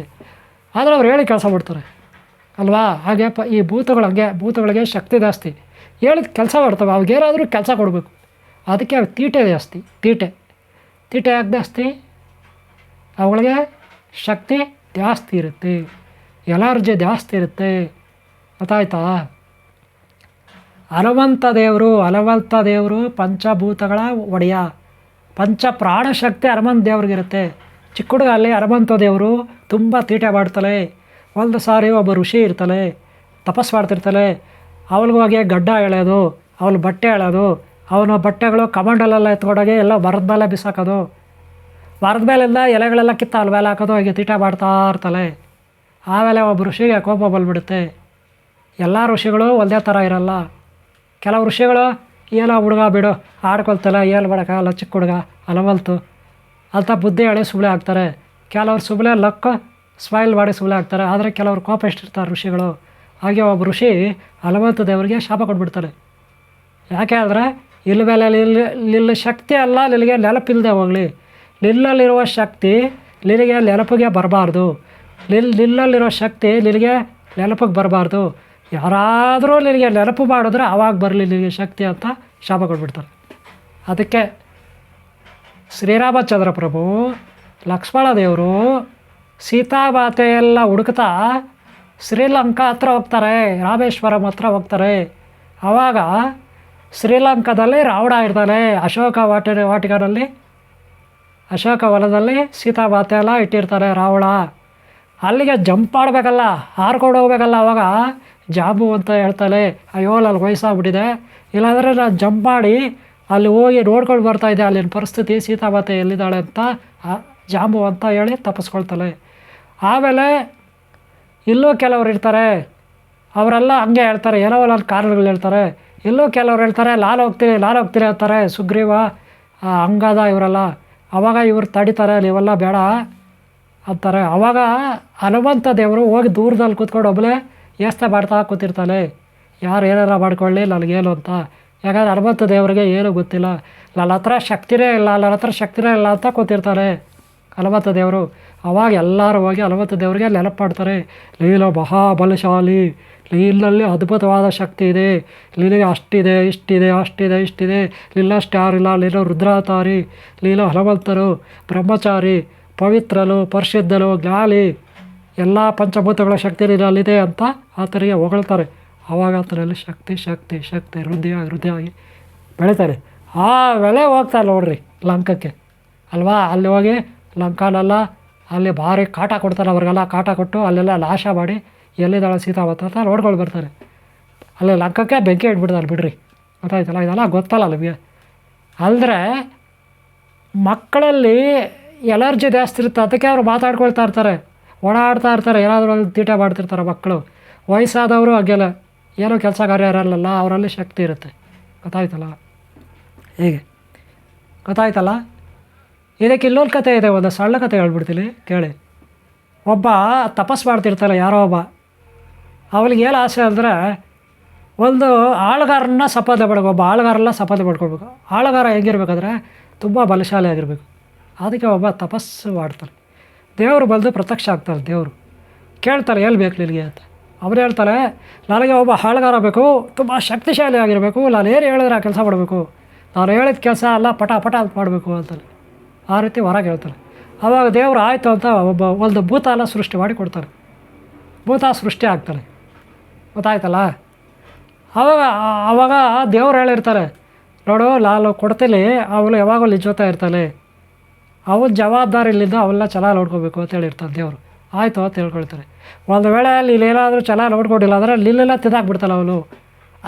ಆದರೆ ಅವ್ರು ಹೇಳಿ ಕೆಲಸ ಮಾಡ್ತಾರೆ. ಅಲ್ವಾ? ಹಾಗೆ ಈ ಭೂತಗಳು ಹಂಗೆ, ಭೂತಗಳಿಗೆ ಶಕ್ತಿ ಜಾಸ್ತಿ. ಹೇಳಿದ ಕೆಲಸ ಮಾಡ್ತವೆ ಅವ್ಗೇನಾದರೂ ಕೆಲಸ ಕೊಡಬೇಕು. ಅದಕ್ಕೆ ಅವು ತೀಟೆ ಜಾಸ್ತಿ, ತೀಟೆ. ತೀಟೆ ಯಾಕೆ ಜಾಸ್ತಿ? ಅವುಗಳಿಗೆ ಶಕ್ತಿ ಜಾಸ್ತಿ ಇರುತ್ತೆ. ಎಲರ್ಜಿ ಜಾಸ್ತಿ ಇರುತ್ತೆ. ಗೊತ್ತಾಯ್ತಾ? ಹನುಮಂತ ದೇವರು ಹನುಮಂತ ದೇವರು, ಪಂಚಭೂತಗಳ ಒಡೆಯ. ಪಂಚ ಪ್ರಾಣಶಕ್ತಿ ಹನುಮಂತ ದೇವ್ರಿಗಿರುತ್ತೆ. ಚಿಕ್ಕ ಹುಡುಗ ಅಲ್ಲಿ ಹನುಮಂತ ದೇವರು ತುಂಬ ತೀಟೆ ಮಾಡ್ತಾಳೆ. ಒಂದು ಸಾರಿ ಒಬ್ಬ ಋಷಿ ಇರ್ತಾಳೆ. ತಪಸ್ ಮಾಡ್ತಿರ್ತಾಳೆ. ಅವಳಿಗೆ ಹೋಗಿ ಗಡ್ಡ ಎಳೆಯೋದು, ಅವಳು ಬಟ್ಟೆ ಎಳೆಯೋದು, ಅವನ ಬಟ್ಟೆಗಳು ಕಮಂಡಲೆಲ್ಲ ಎತ್ಕೊಂಡೋಗಿ ಎಲ್ಲ ಮರದ ಮೇಲೆ ಬಿಸಾಕೋದು. ಮರದ ಮೇಲಿಂದ ಎಲೆಗಳೆಲ್ಲ ಕಿತ್ತ ಅಲ್ಲಿ ಮೇಲೆ ಹಾಕೋದು, ಹೀಗೆ ತೀಟ ಮಾಡ್ತಾ ಇರ್ತಾಳೆ. ಆಮೇಲೆ ಒಬ್ಬ ಋಷಿಗೆ ಕೋಪ ಬಂದ್ಬಿಡುತ್ತೆ. ಎಲ್ಲ ಋಷಿಗಳು ಒಂದೇ ಥರ ಇರಲ್ಲ. ಕೆಲವು ಋಷಿಗಳು, ಏನೋ ಹುಡುಗ ಬಿಡು ಆಡ್ಕೊಳ್ತಲ್ಲ ಏನು ಮಾಡೋಕ್ಕಾಗಲ್ಲ ಚಿಕ್ಕ ಹುಡುಗ ಅಲವಲ್ತು ಅಂತ ಬುದ್ಧಿ ಹೇಳಿ ಸುಬಳೆ ಆಗ್ತಾರೆ. ಕೆಲವರು ಸುಬಳೆ ಲಕ್ಕ, ಸ್ಮೈಲ್ ಮಾಡಿ ಸುಬಳೆ ಆಗ್ತಾರೆ. ಆದರೆ ಕೆಲವರು ಕೋಪ ಎಷ್ಟಿರ್ತಾರೆ ಋಷಿಗಳು. ಹಾಗೆ ಒಬ್ಬ ಋಷಿ ಹಲವಂತ ದೇವರಿಗೆ ಶಾಪ ಕೊಟ್ಬಿಡ್ತಾರೆ ಯಾಕೆ ಅಂದರೆ ಇಲ್ಲಿ ಮೇಲೆ ನಿಲ್ ನಿಲ್ಲ ಶಕ್ತಿ ಅಲ್ಲ ನಿಲ್ಲಿಗೆ ನೆನಪಿಲ್ಲದೆ ಹೋಗಲಿ. ನಿಲ್ಲಲ್ಲಿರುವ ಶಕ್ತಿ ನಿನಗೆ ನೆನಪಿಗೆ ಬರಬಾರ್ದು. ನಿಲ್ ನಿಲ್ಲಲ್ಲಿರೋ ಶಕ್ತಿ ನಿನಗೆ ನೆನಪಿಗೆ ಬರಬಾರ್ದು. ಯಾರಾದರೂ ನಿನಗೆ ನೆನಪು ಮಾಡಿದ್ರೆ ಆವಾಗ ಬರಲಿ ನಿನಗೆ ಶಕ್ತಿ ಅಂತ ಶಾಪ ಕೊಟ್ಬಿಡ್ತಾರೆ. ಅದಕ್ಕೆ ಶ್ರೀರಾಮಚಂದ್ರ ಪ್ರಭು ಲಕ್ಷ್ಮಣ ದೇವರು ಸೀತಾಮಾತೆಯೆಲ್ಲ ಹುಡುಕ್ತಾ ಶ್ರೀಲಂಕಾ ಹತ್ರ ಹೋಗ್ತಾರೆ, ರಾಮೇಶ್ವರಂ ಹತ್ರ ಹೋಗ್ತಾರೆ. ಆವಾಗ ಶ್ರೀಲಂಕಾದಲ್ಲಿ ರಾವಣ ಇರ್ತಾನೆ, ಅಶೋಕ ವಾಟ ವಾಟಿಕನಲ್ಲಿ, ಅಶೋಕ ವನದಲ್ಲಿ ಸೀತಾಮಾತೆ ಎಲ್ಲ ಇಟ್ಟಿರ್ತಾರೆ ರಾವಣ. ಅಲ್ಲಿಗೆ ಜಂಪ್ ಆಡಬೇಕಲ್ಲ, ಹಾರ್ಕೊಂಡು ಹೋಗ್ಬೇಕಲ್ಲ ಅವಾಗ ಜಾಬು ಅಂತ ಹೇಳ್ತಾಳೆ, ಅಯ್ಯೋ ಅಲ್ಲಿ ವಯಸ್ಸಾಗ್ಬಿಟ್ಟಿದೆ. ಇಲ್ಲಾಂದರೆ ನಾನು ಜಂಪ್ ಮಾಡಿ ಅಲ್ಲಿ ಹೋಗಿ ನೋಡ್ಕೊಂಡು ಬರ್ತಾ ಇದೆ ಅಲ್ಲಿನ ಪರಿಸ್ಥಿತಿ ಸೀತಾಮಾತೆ ಎಲ್ಲಿದ್ದಾಳೆ ಅಂತ ಜಾಂಬು ಅಂತ ಹೇಳಿ ತಪ್ಪಿಸ್ಕೊಳ್ತಾಳೆ. ಆಮೇಲೆ ಇಲ್ಲೂ ಕೆಲವ್ರು ಇರ್ತಾರೆ. ಅವರೆಲ್ಲ ಹಂಗೆ ಹೇಳ್ತಾರೆ. ಏನೋ ಒಂದೊಂದು ಕಾರಣಗಳು ಹೇಳ್ತಾರೆ. ಇಲ್ಲೂ ಕೆಲವ್ರು ಹೇಳ್ತಾರೆ ಲಾಲ್ ಹೋಗ್ತೀನಿ ಲಾಲ್ ಹೋಗ್ತೀನಿ ಅಂತಾರೆ. ಸುಗ್ರೀವ ಹಂಗದ ಇವರೆಲ್ಲ. ಅವಾಗ ಇವರು ತಡಿತಾರೆ, ನೀವೆಲ್ಲ ಬೇಡ ಅಂತಾರೆ. ಅವಾಗ ಹನುಮಂತ ದೇವರು ಹೋಗಿ ದೂರದಲ್ಲಿ ಕೂತ್ಕೊಂಡು ಒಬ್ಬಳೇ ಏಸ್ತೆ ಮಾಡ್ತಾ ಕೂತಿರ್ತಾನೆ. ಯಾರು ಏನಾರ ಮಾಡ್ಕೊಳ್ಳಿ, ನನಗೇನು ಅಂತ. ಯಾಕಂದರೆ ಹನುಮಂತ ದೇವರಿಗೆ ಏನೂ ಗೊತ್ತಿಲ್ಲ. ನನ್ನ ಹತ್ರ ಶಕ್ತಿನೇ ಇಲ್ಲ, ನನ್ನ ಹತ್ರ ಶಕ್ತಿನೇ ಇಲ್ಲ ಅಂತ ಕೂತಿರ್ತಾರೆ ಹನುಮಂತ ದೇವರು. ಅವಾಗ ಎಲ್ಲರೂ ಹೋಗಿ ಹನುಮಂತ ದೇವರಿಗೆ ನೆನಪು ಮಾಡ್ತಾರೆ. ನೀನು ಮಹಾಬಲಶಾಲಿ ನೀನಲ್ಲಿ ಅದ್ಭುತವಾದ ಶಕ್ತಿ ಇದೆ. ನಿನಗೆ ಅಷ್ಟಿದೆ, ಇಷ್ಟಿದೆ ಅಷ್ಟಿದೆ, ಇಷ್ಟಿದೆ. ಲೀಲಷ್ಟು ಯಾರಿಲ್ಲ ನೀನು ರುದ್ರಾತಾರಿ ಲೀಲ ಹನುಮಂತರು, ಬ್ರಹ್ಮಚಾರಿ ಪವಿತ್ರಲು ಪರಿಶುದ್ಧಲು ಜ್ಞಾಲಿ ಎಲ್ಲ ಪಂಚಭೂತಗಳ ಶಕ್ತಿ ಅಲ್ಲಿದೆ ಅಂತ ಆತನಿಗೆ ಹೊಗಳ್ತಾರೆ. ಆವಾಗ ಆತನಲ್ಲಿ ಶಕ್ತಿ ಶಕ್ತಿ ಶಕ್ತಿ, ಹೃದಯ ವೃದ್ಧಿಯಾಗಿ ಬೆಳಿತಾರೆ. ಬೆಳೆ ಹೋಗ್ತಾರೆ ನೋಡ್ರಿ ಲಂಕಕ್ಕೆ. ಅಲ್ವಾ? ಅಲ್ಲಿ ಹೋಗಿ ಲಂಕಾನೆಲ್ಲ ಅಲ್ಲಿ ಭಾರಿ ಕಾಟ ಕೊಡ್ತಾರೆ ಅವ್ರಿಗೆಲ್ಲ. ಕಾಟ ಕೊಟ್ಟು ಅಲ್ಲೆಲ್ಲ ನಾಶ ಮಾಡಿ ಎಲ್ಲಿದ್ದಾಳೆ ಸೀತಾವತ ಅಂತ ನೋಡ್ಕೊಂಡು ಬರ್ತಾರೆ. ಅಲ್ಲಿ ಲಂಕಕ್ಕೆ ಬೆಂಕಿ ಇಟ್ಬಿಡ್ತಾರೆ ಬಿಡ್ರಿ. ಗೊತ್ತಾಯ್ತಲ್ಲ? ಇದೆಲ್ಲ ಗೊತ್ತಲ್ಲ ನಿಮಗೆ. ಅಂದರೆ ಮಕ್ಕಳಲ್ಲಿ ಎಲರ್ಜಿ ಜಾಸ್ತಿ ಇರುತ್ತೆ. ಅದಕ್ಕೆ ಅವ್ರು ಮಾತಾಡ್ಕೊಳ್ತಾ ಇರ್ತಾರೆ. ಓಡಾಡ್ತಾ ಇರ್ತಾರೆ, ಏನಾದರೂ ಒಂದು ತೀಟ ಮಾಡ್ತಿರ್ತಾರೆ ಮಕ್ಕಳು. ವಯಸ್ಸಾದವರು ಹಾಗೆಲ್ಲ, ಏನೋ ಕೆಲಸ ಕಾರ್ಯ ಇರಲ್ಲ ಅವರಲ್ಲಿ ಶಕ್ತಿ ಇರುತ್ತೆ. ಗೊತ್ತಾಯ್ತಲ್ಲ? ಹೇಗೆ? ಗೊತ್ತಾಯ್ತಲ್ಲ? ಇದಕ್ಕೆ ಇಲ್ಲೊಂದು ಕತೆ ಇದೆ, ಒಂದು ಸಣ್ಣ ಕತೆ ಹೇಳ್ಬಿಡ್ತೀನಿ, ಕೇಳಿ. ಒಬ್ಬ ತಪಸ್ ಮಾಡ್ತಿರ್ತಾನೆ, ಯಾರೋ ಒಬ್ಬ. ಅವನಿಗೆ ಏನು ಆಸೆ ಅಂದರೆ, ಒಂದು ಆಳುಗಾರನ್ನ ಸಪಾದೆ ಮಾಡ್ಬೇಕು, ಒಬ್ಬ ಆಳುಗಾರಲ್ಲ ಸಪಾದೆ ಮಾಡ್ಕೊಳ್ಬೇಕು. ಆಳುಗಾರ ಹೆಂಗಿರ್ಬೇಕಾದ್ರೆ, ತುಂಬ ಬಲಶಾಲಿ ಆಗಿರಬೇಕು ಅದಕ್ಕೆ ಒಬ್ಬ ತಪಸ್ಸು ಮಾಡ್ತಾನೆ. ದೇವರು ಬಲ್ದು ಪ್ರತ್ಯಕ್ಷ ಆಗ್ತಾರೆ ದೇವರು. ಕೇಳ್ತಾರೆ, ಎಲ್ಲಿ ಬೇಕು ನಿನಗೆ? ಅಂತ. ಅವ್ರು ಹೇಳ್ತಾರೆ, ನನಗೆ ಒಬ್ಬ ಹಾಳ್ಗಾರ ಬೇಕು, ತುಂಬ ಶಕ್ತಿಶಾಲಿ ಆಗಿರಬೇಕು, ನಾನು ಏನು ಹೇಳಿದ್ರೆ ಆ ಕೆಲಸ ಮಾಡಬೇಕು, ನಾನು ಹೇಳಿದ ಕೆಲಸ ಅಲ್ಲ ಪಟ ಪಟ ಅಂತ ಮಾಡಬೇಕು ಅಂತಾನೆ ಆ ರೀತಿ ಹೊರಗೆ ಹೇಳ್ತಾರೆ. ಆವಾಗ ದೇವರು ಆಯಿತು ಅಂತ ಒಬ್ಬ ಒಂದು ಭೂತ ಎಲ್ಲ ಸೃಷ್ಟಿ ಮಾಡಿ ಕೊಡ್ತಾರೆ. ಭೂತ ಸೃಷ್ಟಿ ಆಗ್ತಾರೆ. ಗೊತ್ತಾಯ್ತಲ್ಲ? ಆವಾಗ ಆವಾಗ ದೇವ್ರು ಹೇಳಿರ್ತಾರೆ, ನೋಡು, ನಾನು ಕೊಡ್ತೀನಿ, ಅವನು ಯಾವಾಗಲೂ ನಿಜ ಇರ್ತಾನೆ. ಅವನ ಜವಾಬ್ದಾರಿಲಿಂದ ಅವೆಲ್ಲ ಚೆನ್ನಾಗಿ ನೋಡ್ಕೋಬೇಕು ಅಂತ ಹೇಳಿರ್ತಾರೆ ದೇವರು. ಆಯಿತು ಅಂತ ಹೇಳ್ಕೊಳ್ತಾರೆ ಒಂದು ವೇಳೆ ನೀನು ಏನಾದರೂ ಚೆನ್ನಾಗಿ ನೋಡ್ಕೊಂಡಿಲ್ಲ ಅಂದರೆ ಲಿಲ್ಲೆಲ್ಲ ತಿದಾಕ್ಬಿಡ್ತಾನೆ ಅವನು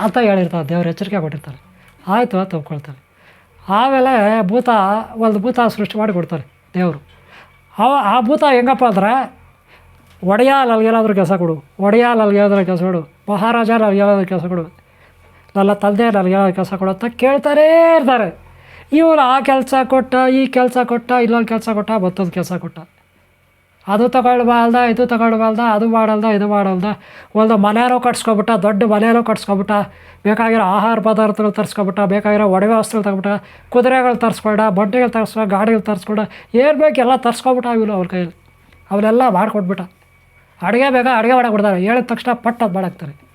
ಅಂತ ಹೇಳಿರ್ತಾರೆ ದೇವ್ರು, ಎಚ್ಚರಿಕೆ ಕೊಟ್ಟಿರ್ತಾರೆ ಆಯಿತು ಅಂತ ಒಪ್ಕೊಳ್ತಾರೆ ಆಮೇಲೆ ಭೂತ, ಒಂದು ಭೂತ ಸೃಷ್ಟಿ ಮಾಡಿ ಕೊಡ್ತಾರೆ ದೇವರು. ಅವ, ಆ ಭೂತ ಹೆಂಗಪ್ಪ ಅಂದ್ರೆ ಒಡೆಯ ನನಗೇನಾದರೂ ಕೆಲಸ ಕೊಡು ಒಡೆಯ ನನಗೇನಾದರೂ ಕೆಲಸ ಕೊಡು ಮಹಾರಾಜ ನನಗೇನಾದರೂ ಕೆಲಸ ಕೊಡು, ನನ್ನ ತಂದೆ ನನಗೇನಾದ್ರು ಕೆಲಸ ಕೊಡು ಅಂತ ಕೇಳ್ತಾನೇ ಇರ್ತಾರೆ. ಇವನು ಆ ಕೆಲಸ ಕೊಟ್ಟ, ಈ ಕೆಲಸ ಕೊಟ್ಟ, ಇಲ್ಲೊಂದು ಕೆಲಸ ಕೊಟ್ಟ, ಮತ್ತೊಂದು ಕೆಲಸ ಕೊಟ್ಟ. ಅದು ತಗೊಳ್ಬಾರ್ದ, ಇದು ತಗೊಳ್ಬಾರ್ದ, ಅದು ಮಾಡಲ್ದ, ಇದು ಮಾಡಲ್ದ. ಒಂದು ಮನೆಯಾರೋ ಕಟ್ಸ್ಕೊಬಿಟ್ಟ, ದೊಡ್ಡ ಮನೆಯಾರೋ ಕಟ್ಸ್ಕೊಬಿಟ್ಟ, ಬೇಕಾಗಿರೋ ಆಹಾರ ಪದಾರ್ಥಗಳು ತರಿಸ್ಕೊಬಿಟ್ಟ, ಬೇಕಾಗಿರೋ ಒಡವೆ ವಸ್ತುಗಳು ತಗೊಬಿಟ್ಟ ಕುದುರೆಗಳು ತರಿಸ್ಕೊಂಡ ಬಂಡಿಗಳು ತರಿಸ್ಕೊಂಡ ಗಾಡಿಗಳು ತರಿಸ್ಕೊಂಡ ಏನು ಬೇಕು ಎಲ್ಲ ತರಿಸ್ಕೊಬಿಟ್ಟ ಆಗಿಲ್ಲ ಅವ್ರ ಕೈಯಲ್ಲಿ ಅವನ್ನೆಲ್ಲ ಮಾಡಿಕೊಟ್ಬಿಟ್ಟ. ಅಡುಗೆ ಬೇಕಾ, ಅಡುಗೆ ಮಾಡಕ್ಕೆ ಬಿಡ್ತಾರೆ. ಹೇಳಿದ ತಕ್ಷಣ ಪಟ್ ಅದು ಮಾಡಾಕ್ತಾರೆ.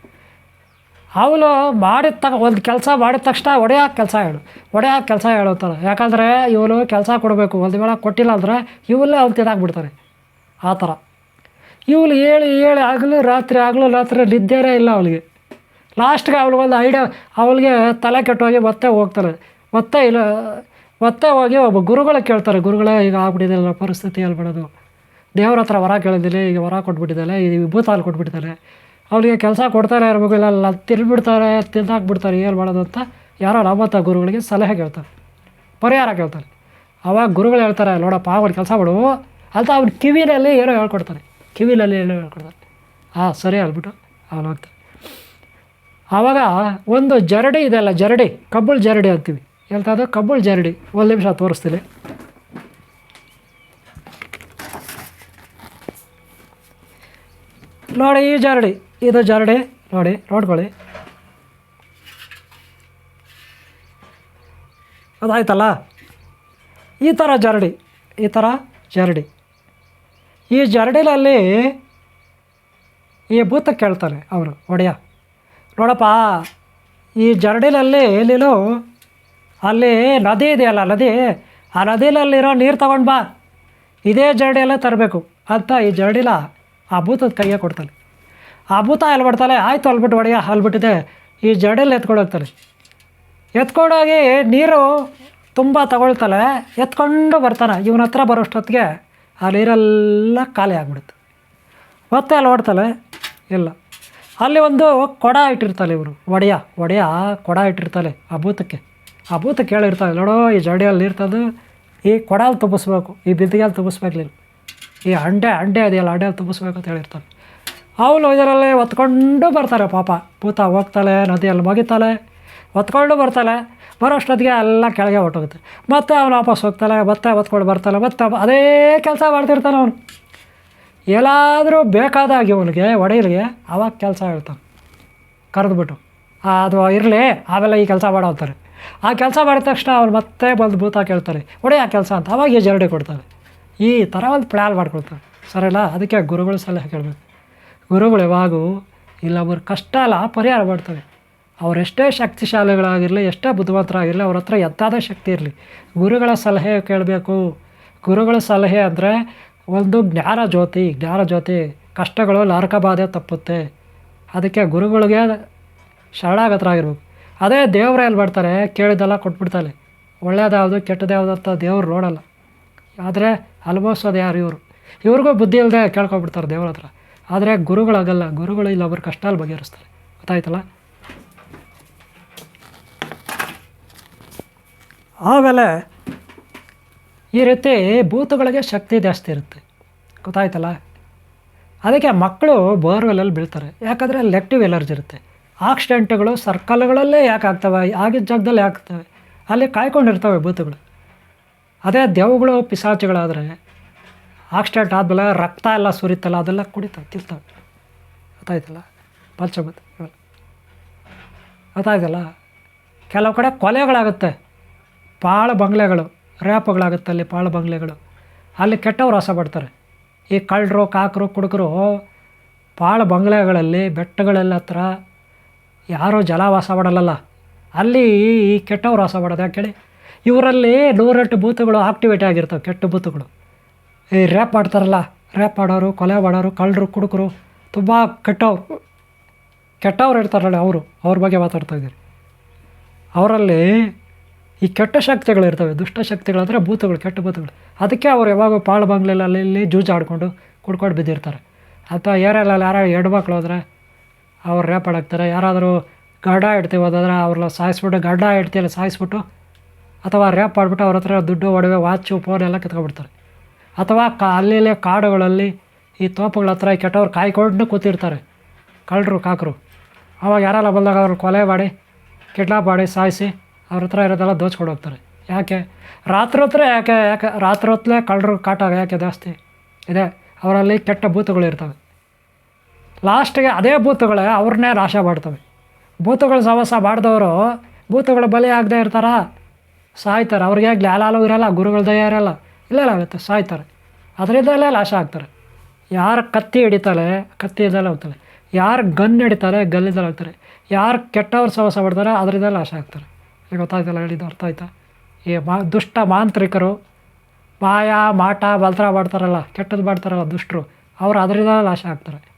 ಅವನು ಮಾಡಿದ ತಗ ಒಂದು ಕೆಲಸ ಮಾಡಿದ ತಕ್ಷಣ ಒಡೆಯ ಕೆಲಸ ಹೇಳು. ಒಡೆಯ ಕೆಲಸ ಹೇಳುತ್ತಾರೆ ಯಾಕಂದರೆ ಇವನು ಕೆಲಸ ಕೊಡಬೇಕು. ಒಂದು ವೇಳೆ ಕೊಟ್ಟಿಲ್ಲ ಅಂದರೆ ಇವಲ್ಲೇ ಅವ್ನು ತಿಂದಾಕ್ಬಿಡ್ತಾರೆ ಆ ಥರ. ಇವಳು ಹೇಳಿ ಹೇಳಿ ಆಗಲೂ ರಾತ್ರಿ ಆಗಲೂ ರಾತ್ರಿ ನಿದ್ದೆನೇ ಇಲ್ಲ ಅವಳಿಗೆ ಲಾಸ್ಟ್ಗೆ ಒಂದು ಐಡಿಯಾ ಅವಳಿಗೆ ತಲೆ ಕೆಟ್ಟೋಗಿ ಮತ್ತೆ ಹೋಗ್ತಾರೆ ಮತ್ತೆ ಇಲ್ಲ, ಮತ್ತೆ ಹೋಗಿ ಒಬ್ಬ ಗುರುಗಳ ಕೇಳ್ತಾರೆ. ಗುರುಗಳೇ, ಈಗ ಆಗ್ಬಿಟ್ಟಿದೆ ನನ್ನ ಪರಿಸ್ಥಿತಿ ಹೇಳ್ಬಿಡೋದು. ದೇವ್ರ ಹತ್ರ ವರ ಕೇಳಿದ್ದಿಲ್ಲ ಈಗ ವರ ಕೊಟ್ಬಿಟ್ಟಿದ್ದಾಳೆ, ಈ ವಿಭೂತ ಹಾಲು ಕೊಟ್ಬಿಟ್ಟಿದ್ದಾಳೆ. ಅವಳಿಗೆ ಕೆಲಸ ಕೊಡ್ತಾನೆ ಇರಬೇಕು ಇಲ್ಲ ತಿರ್ಬಿಡ್ತಾರೆ ತಿಂದಾಕ್ಬಿಡ್ತಾರೆ ಏನು ಮಾಡೋದು ಅಂತ ಯಾರೋ ನಮ್ಮತ್ತ ಗುರುಗಳಿಗೆ ಸಲಹೆ ಕೇಳ್ತಾರೆ, ಪರಿಹಾರ ಕೇಳ್ತಾರೆ. ಆವಾಗ ಗುರುಗಳು ಹೇಳ್ತಾರೆ, ನೋಡಪ್ಪ ಅವ್ರು ಕೆಲಸ ಮಾಡು. ಅಂತ ಅವ್ರು ಕಿವಿನಲ್ಲಿ ಏನೋ ಹೇಳ್ಕೊಡ್ತಾರೆ ಕಿವಿನಲ್ಲಿ ಏನೋ ಹೇಳ್ಕೊಡ್ತಾರೆ ಹಾಂ ಸರಿ ಹೇಳ್ಬಿಟ್ಟು ಅವನು ಹೋಗ್ತಾರೆ ಆವಾಗ ಒಂದು ಜರಡಿ ಇದೆಲ್ಲ ಜರಡಿ ಕಬ್ಬುಳ ಜರಡಿ ಅಂತೀವಿ. ಹೇಳ್ತಾ ಅದು ಕಬ್ಬುಳ ಜರಡಿ, ಒಂದು ನಿಮಿಷ ತೋರಿಸ್ತೀನಿ. ನೋಡಿ, ಈ ಜರಡಿ, ಇದು ಜರಡಿ, ನೋಡಿ, ನೋಡ್ಕೊಳ್ಳಿ. ಅದಾಯ್ತಲ್ಲ? ಈ ಥರ ಜರಡಿ, ಈ ಥರ ಜರಡಿ. ಈ ಜರಡಿಲಲ್ಲಿ ಈ ಭೂತ ಕೇಳ್ತಾನೆ ಅವರು, ಒಡೆಯ. ನೋಡಪ್ಪ, ಈ ಜರಡಿಲಲ್ಲಿ ನೀನು ಅಲ್ಲಿ ನದಿ ಇದೆಯಲ್ಲ, ನದಿ? ಆ ನದಿಲಲ್ಲಿರೋ ನೀರು ತಗೊಂಡು ಬಾ. ಇದೇ ಜರಡಿಯಲ್ಲೇ ತರಬೇಕು. ಅಂತ ಈ ಜರಡಿಲ ಆ ಭೂತದ ಕೈಯ ಕೊಡ್ತಾಳೆ ಆ ಭೂತ ಎಲ್ಲಿ ಬಿಡ್ತಾಳೆ ಆಯಿತು ಅಲ್ಬಿಟ್ಟು ಒಡೆಯ ಅಲ್ಬಿಟ್ಟಿದೆ ಈ ಜಡೆಯಲ್ಲಿ ಎತ್ಕೊಂಡು ಹೋಗ್ತಾರೆ ಎತ್ಕೊಂಡೋಗಿ ನೀರು ತುಂಬ ತಗೊಳ್ತಾಳೆ. ಎತ್ಕೊಂಡು ಬರ್ತಾನೆ. ಇವನ ಹತ್ರ ಬರೋಷ್ಟೊತ್ತಿಗೆ ಆ ನೀರೆಲ್ಲ ಖಾಲಿ ಆಗ್ಬಿಡುತ್ತೆ. ಮತ್ತೆ ಅಲ್ಲಿ ಓಡ್ತಾಳೆ ಇಲ್ಲ. ಅಲ್ಲಿ ಒಂದು ಕೊಡ ಇಟ್ಟಿರ್ತಾಳೆ ಇವರು. ಒಡೆಯ ಒಡೆಯ ಕೊಡ ಇಟ್ಟಿರ್ತಾಳೆ ಆ ಭೂತಕ್ಕೆ. ಆ ಭೂತಕ್ಕೆ ಹೇಳಿರ್ತಾಳೆ ನೋಡೋ, ಈ ಜಡೆಯಲ್ಲಿ ನೀರ್ತದ್ದು ಈ ಕೊಡಲ್ಲಿ ತುಂಬಿಸ್ಬೇಕು, ಈ ಬಿದ್ದಿಗೆಯಲ್ಲಿ ತುಂಬಿಸ್ಬೇಕಲಿಲ್ಲ ಈ ಅಂಡೆ ಅಂಡೆ ಅದೆಯಲ್ಲ ತುಂಬಿಸ್ಬೇಕು ಅಂತ ಹೇಳಿರ್ತಾನೆ. ಅವಳು ಇದರಲ್ಲಿ ಒತ್ಕೊಂಡು ಬರ್ತಾರೆ ಪಾಪ. ಭೂತ ಹೋಗ್ತಾಳೆ, ನದಿಯಲ್ಲಿ ಮಗಿತಾಳೆ. ಒತ್ಕೊಂಡು ಬರ್ತಾಳೆ. ಬರೋಷ್ಟೊತ್ತಿಗೆ ಎಲ್ಲ ಕೆಳಗೆ ಹೊಟ್ಟೋಗುತ್ತೆ ಮತ್ತೆ ಅವನು ವಾಪಸ್ ಹೋಗ್ತಾಳೆ, ಮತ್ತೆ ಒತ್ಕೊಂಡು ಬರ್ತಾಳೆ, ಮತ್ತೆ ಅದೇ ಕೆಲಸ ಮಾಡ್ತಿರ್ತಾನೆ ಅವನು. ಎಲ್ಲಾದರೂ ಬೇಕಾದಾಗ ಇವನಿಗೆ ಒಡೆಯಲಿಗೆ ಅವಾಗ ಕೆಲಸ ಹೇಳ್ತಾನೆ. ಕರೆದುಬಿಟ್ಟು. ಅದು ಇರಲಿ, ಆಮೇಲೆ ಈ ಕೆಲಸ ಮಾಡೋ ಅಂತಾರೆ. ಆ ಕೆಲಸ ಮಾಡಿದ ತಕ್ಷಣ ಅವ್ನು ಮತ್ತೆ ಬಂದು ಭೂತ ಕೇಳ್ತಾರೆ ಒಡೆಯ ಆ ಕೆಲಸ ಅಂತ. ಅವಾಗ ಈ ಜರಡಿ ಕೊಡ್ತಾರೆ ಈ ಥರ ಒಂದು ಪ್ಲ್ಯಾನ್ ಮಾಡ್ಕೊಳ್ತಾರೆ. ಸರಿಲ್ಲ ಅದಕ್ಕೆ ಗುರುಗಳು ಸಲಹೆ ಕೇಳಬೇಕು. ಗುರುಗಳು ಯಾವಾಗೂ ಅವ್ರ ಕಷ್ಟ ಅಲ್ಲ, ಪರಿಹಾರ ಮಾಡ್ತವೆ ಅವರೆಷ್ಟೇ ಶಕ್ತಿಶಾಲಿಗಳಾಗಿರಲಿ, ಎಷ್ಟೇ ಬುದ್ಧಿವಂತರಾಗಿರಲಿ, ಅವ್ರ ಹತ್ರ ಎತ್ತಾದ ಶಕ್ತಿ ಇರಲಿ. ಗುರುಗಳ ಸಲಹೆ ಕೇಳಬೇಕು. ಗುರುಗಳ ಸಲಹೆ ಅಂದರೆ ಒಂದು ಜ್ಞಾನ ಜ್ಯೋತಿ. ಜ್ಞಾನ ಜ್ಯೋತಿ, ಕಷ್ಟಗಳು ಲಾರ್ಕಬಾಧೆ ತಪ್ಪುತ್ತೆ. ಅದಕ್ಕೆ ಗುರುಗಳಿಗೆ ಶರಣಾಗತರಾಗಿರ್ಬೇಕು. ಅದೇ ದೇವ್ರು ಏನು ಮಾಡ್ತಾರೆ? ಕೇಳಿದ್ದೆಲ್ಲ ಕೊಟ್ಬಿಡ್ತಾರೆ ಒಳ್ಳೇದ್ಯಾವುದು ಕೆಟ್ಟದ್ಯಾವುದು ಅಂತ ದೇವ್ರು ನೋಡಲ್ಲ. ಆದರೆ ಆಲ್ಮೋಸ್ಟ್ ಅದು ಯಾರು ಇವರು? ಇವ್ರಿಗೂ ಬುದ್ಧಿ ಇಲ್ಲದೆ ಕೇಳ್ಕೊಬಿಡ್ತಾರೆ ದೇವ್ರ ಹತ್ರ. ಆದರೆ ಗುರುಗಳಾಗಲ್ಲ ಗುರುಗಳು ಇಲ್ಲೊಬ್ಬರ ಕಷ್ಟ ಅಲ್ಲಿ ಬಗೆಹರಿಸ್ತಾರೆ. ಗೊತ್ತಾಯ್ತಲ್ಲ? ಆಮೇಲೆ ಈ ರೀತಿ ಭೂತಗಳಿಗೆ ಶಕ್ತಿ ಜಾಸ್ತಿ ಇರುತ್ತೆ. ಗೊತ್ತಾಯ್ತಲ್ಲ? ಅದಕ್ಕೆ ಮಕ್ಕಳು ಬೋರ್ವೆಲಲ್ಲಿ ಬೀಳ್ತಾರೆ. ಯಾಕಂದರೆ ಲೆಕ್ಟಿವ್ ಎಲರ್ಜಿ ಇರುತ್ತೆ. ಆಕ್ಸಿಡೆಂಟ್ಗಳು ಸರ್ಕಲ್ಗಳಲ್ಲೇ ಯಾಕೆ ಆಗ್ತವೆ ಆಗಿದ್ದ ಜಾಗದಲ್ಲಿ ಯಾಕೆ ಆಗ್ತವೆ ಅಲ್ಲಿ ಕಾಯ್ಕೊಂಡಿರ್ತವೆ ಭೂತಗಳು. ಅದೇ ದೆವ್ವಗಳು ಪಿಸಾಚಿಗಳಾದರೆ ಆಕ್ಸಿಡೆಂಟ್ ಆದಮೇಲೆ ರಕ್ತ ಎಲ್ಲ ಸುರಿತಲ್ಲ, ಅದೆಲ್ಲ ಕುಡಿತಾವೆ ತಿಲ್ತಾವೆ ಗೊತ್ತಾಯ್ತಲ್ಲ? ಇವೆಲ್ಲ. ಗೊತ್ತಾಯ್ತಲ್ಲ? ಕೆಲವು ಕಡೆ ಕೊಲೆಗಳಾಗುತ್ತೆ. ಪಾಳು ಬಂಗ್ಲೆಗಳು ರೇಪಗಳಾಗುತ್ತೆ ಅಲ್ಲಿ ಪಾಳ ಬಂಗ್ಲೆಗಳು. ಅಲ್ಲಿ ಕೆಟ್ಟವ್ರು ವಾಸ ಪಡ್ತಾರೆ. ಈ ಕಳ್ಳರು, ಕಾಕರು, ಕುಡುಕರು, ಪಾಳ ಬಂಗ್ಲೆಗಳಲ್ಲಿ, ಬೆಟ್ಟಗಳೆಲ್ಲ ಹತ್ರ ಯಾರೂ ಜಲ ವಾಸ ಮಾಡಲ್ಲ ಅಲ್ಲಿ ಈ ಕೆಟ್ಟವ್ರು ವಾಸ ಮಾಡೋದು ಯಾಕೆ ಹೇಳಿ? ಇವರಲ್ಲಿ ನೂರೆಂಟು ಬೂತುಗಳು ಆಕ್ಟಿವೇಟ್ ಆಗಿರ್ತವೆ, ಕೆಟ್ಟ ಬೂತುಗಳು ಈ ರ್ಯಾಪ್ ಆಡ್ತಾರಲ್ಲ ರ್ಯಾಪ್ ಆಡೋರು, ಕೊಲೆ ಮಾಡೋರು, ಕಳ್ಳರು, ಕುಡುಕರು, ತುಂಬ ಕೆಟ್ಟವ್ರು ಕೆಟ್ಟವ್ರು ಇರ್ತಾರಲ್ಲ ಅವರು, ಅವ್ರ ಬಗ್ಗೆ ಮಾತಾಡ್ತಾ ಇದ್ದೀರಿ. ಅವರಲ್ಲಿ ಈ ಕೆಟ್ಟ ಶಕ್ತಿಗಳು ಇರ್ತವೆ, ದುಷ್ಟ ಶಕ್ತಿಗಳು ಅಂದರೆ ಭೂತಗಳು, ಕೆಟ್ಟ ಭೂತಗಳು. ಅದಕ್ಕೆ ಅವ್ರು ಯಾವಾಗ ಪಾಳು ಬಂಗ್ಲೆಲ್ಲ ಅಲ್ಲಿ ಇಲ್ಲಿ ಜೂಜಾಡ್ಕೊಂಡು ಕುಡ್ಕೊಂಡು ಬಿದ್ದಿರ್ತಾರೆ. ಅಥವಾ ಏರಿಯಲ್ಲಲ್ಲಿ ಯಾರು ಹೆಣ್ಮಕ್ಳು ಹೋದ್ರೆ ಅವ್ರು ರ್ಯಾಪ್ ಆಡಾಕ್ತಾರೆ. ಯಾರಾದರೂ ಗಡ್ಡ ಇಡ್ತೀವಿ ಹೋದ್ರೆ ಅವ್ರನ್ನ ಸಾಯಿಸ್ಬಿಟ್ಟು, ಗಡ್ಡ ಇಡ್ತೀವಿ ಸಾಯಿಸ್ಬಿಟ್ಟು ಅಥವಾ ರ್ಯಾಪ್ ಮಾಡಿಬಿಟ್ಟು ಅವ್ರ ಹತ್ರ ದುಡ್ಡು ಒಡವೆ ವಾಚು ಫೋನ್ ಎಲ್ಲ ಕಿತ್ಕೊಂಡ್ಬಿಡ್ತಾರೆ. ಅಥವಾ ಕಾ, ಅಲ್ಲಿಲ್ಲ ಕಾಡುಗಳಲ್ಲಿ ಈ ತೋಪುಗಳ ಹತ್ರ ಕೆಟ್ಟವ್ರು ಕಾಯ್ಕೊಂಡು ಕೂತಿರ್ತಾರೆ. ಕಳ್ಳರು, ಕಾಕರು. ಅವಾಗ ಯಾರೆಲ್ಲ ಬಂದಾಗ ಅವ್ರು ಕೊಲೆ ಮಾಡಿ ಕಿಡ್ನಾಪ್ ಮಾಡಿ, ಸಾಯಿಸಿ ಅವ್ರ ಹತ್ರ ಇರೋದೆಲ್ಲ ದೋಚ್ಕೊಂಡು ಹೋಗ್ತಾರೆ. ಯಾಕೆ? ರಾತ್ರಿ ಹೊತ್ತೇ ಯಾಕೆ ಯಾಕೆ ರಾತ್ರಿ ಹೊತ್ತಲೇ ಕಳ್ಳರು ಕಾಟ ಯಾಕೆ ಜಾಸ್ತಿ? ಇದೆ, ಅವರಲ್ಲಿ ಕೆಟ್ಟ ಭೂತಗಳು ಇರ್ತವೆ. ಲಾಸ್ಟಿಗೆ ಅದೇ ಭೂತಗಳೇ ಅವ್ರನ್ನೇ ನಾಶ ಮಾಡ್ತವೆ. ಭೂತಗಳು ಸವಸ ಮಾಡಿದವರು ಭೂತಗಳು ಬಲಿ ಆಗದೆ ಇರ್ತಾರ? ಸಾಯ್ತಾರೆ. ಅವ್ರಿಗೆ ಜ್ಞಾನಾಲು ಇರಲ್ಲ, ಗುರುಗಳ ದಯ ಇರಲ್ಲ. ಇಲ್ಲೆಲ್ಲ ಆಗುತ್ತೆ ಸಾಯ್ತಾರೆ. ಅದರಿಂದಲೇ ಲಾಶ ಆಗ್ತಾರೆ. ಯಾರು ಕತ್ತಿ ಹಿಡಿತಾಳೆ, ಕತ್ತಿ ಇದ್ದಲ್ಲ ಹೋಗ್ತಾಳೆ. ಯಾರು ಗನ್ ಹಿಡಿತಾರೆ ಗಲ್ಲಿದ್ದಲ್ಲ ಹೋಗ್ತಾರೆ ಯಾರು ಕೆಟ್ಟವ್ರು ಸವಸ ಬಿಡ್ತಾರೆ ಅದರಿಂದ ಲಾಶ ಆಗ್ತಾರೆ. ಈಗ ಗೊತ್ತಾಯ್ತಲ್ಲ, ಹೇಳಿದ್ದು ಅರ್ಥ ಆಯ್ತಾ? ಈ ಮಾ, ದುಷ್ಟ ಮಾಂತ್ರಿಕರು ಮಾಯ, ಮಾಟ, ಬಲ್ತರ ಮಾಡ್ತಾರಲ್ಲ, ಕೆಟ್ಟದ್ದು ಮಾಡ್ತಾರಲ್ಲ ದುಷ್ಟರು, ಅವರು ಅದರಿಂದ ಲಾಶ ಆಗ್ತಾರೆ.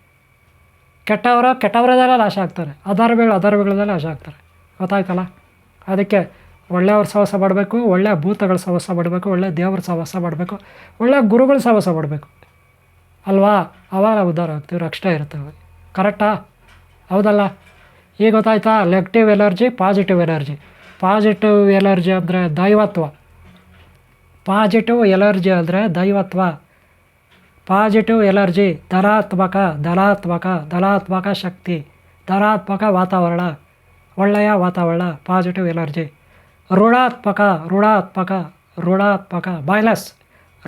ಕೆಟ್ಟವರು ಕೆಟ್ಟವರದೆಲ್ಲ ಲಾಶ ಆಗ್ತಾರೆ. ಅಧರ್ಮಿಗಳು ಅಧರ್ಮಿಗಳದೆಲ್ಲ ಲಾಶ ಆಗ್ತಾರೆ. ಗೊತ್ತಾಯ್ತಲ್ಲ? ಅದಕ್ಕೆ ಒಳ್ಳೆಯವ್ರ ಸಹವಾಸ ಮಾಡಬೇಕು ಒಳ್ಳೆಯ ಭೂತಗಳ ಸಹವಾಸ ಮಾಡಬೇಕು ಒಳ್ಳೆಯ ದೇವ್ರ ಸಹವಾಸ ಮಾಡಬೇಕು ಒಳ್ಳೆಯ ಗುರುಗಳ ಸಹವಾಸ ಮಾಡಬೇಕು ಅಲ್ವಾ? ಅವಾಗ ಉದ್ಧಾರ ಆಗ್ತೀವಿ ರಕ್ಷಣೆ ಇರ್ತವೆ ಕರೆಕ್ಟಾ ಹೌದಲ್ಲ? ಈಗ ಗೊತ್ತಾಯ್ತಾ? Negative energy positive energy positive energy ಅಂದರೆ ದೈವತ್ವ. ಪಾಸಿಟಿವ್ ಎನರ್ಜಿ ಅಂದರೆ ದೈವತ್ವ. ಪಾಸಿಟಿವ್ ಎನರ್ಜಿ ಧನಾತ್ಮಕ ಧನಾತ್ಮಕ ಧನಾತ್ಮಕ ಶಕ್ತಿ. ಧನಾತ್ಮಕ ವಾತಾವರಣ. ಒಳ್ಳೆಯ ವಾತಾವರಣ ಪಾಸಿಟಿವ್ ಎನರ್ಜಿ ಋಣಾತ್ಮಕ ಋಣಾತ್ಮಕ ಋಣಾತ್ಮಕ ಬೈಲಸ್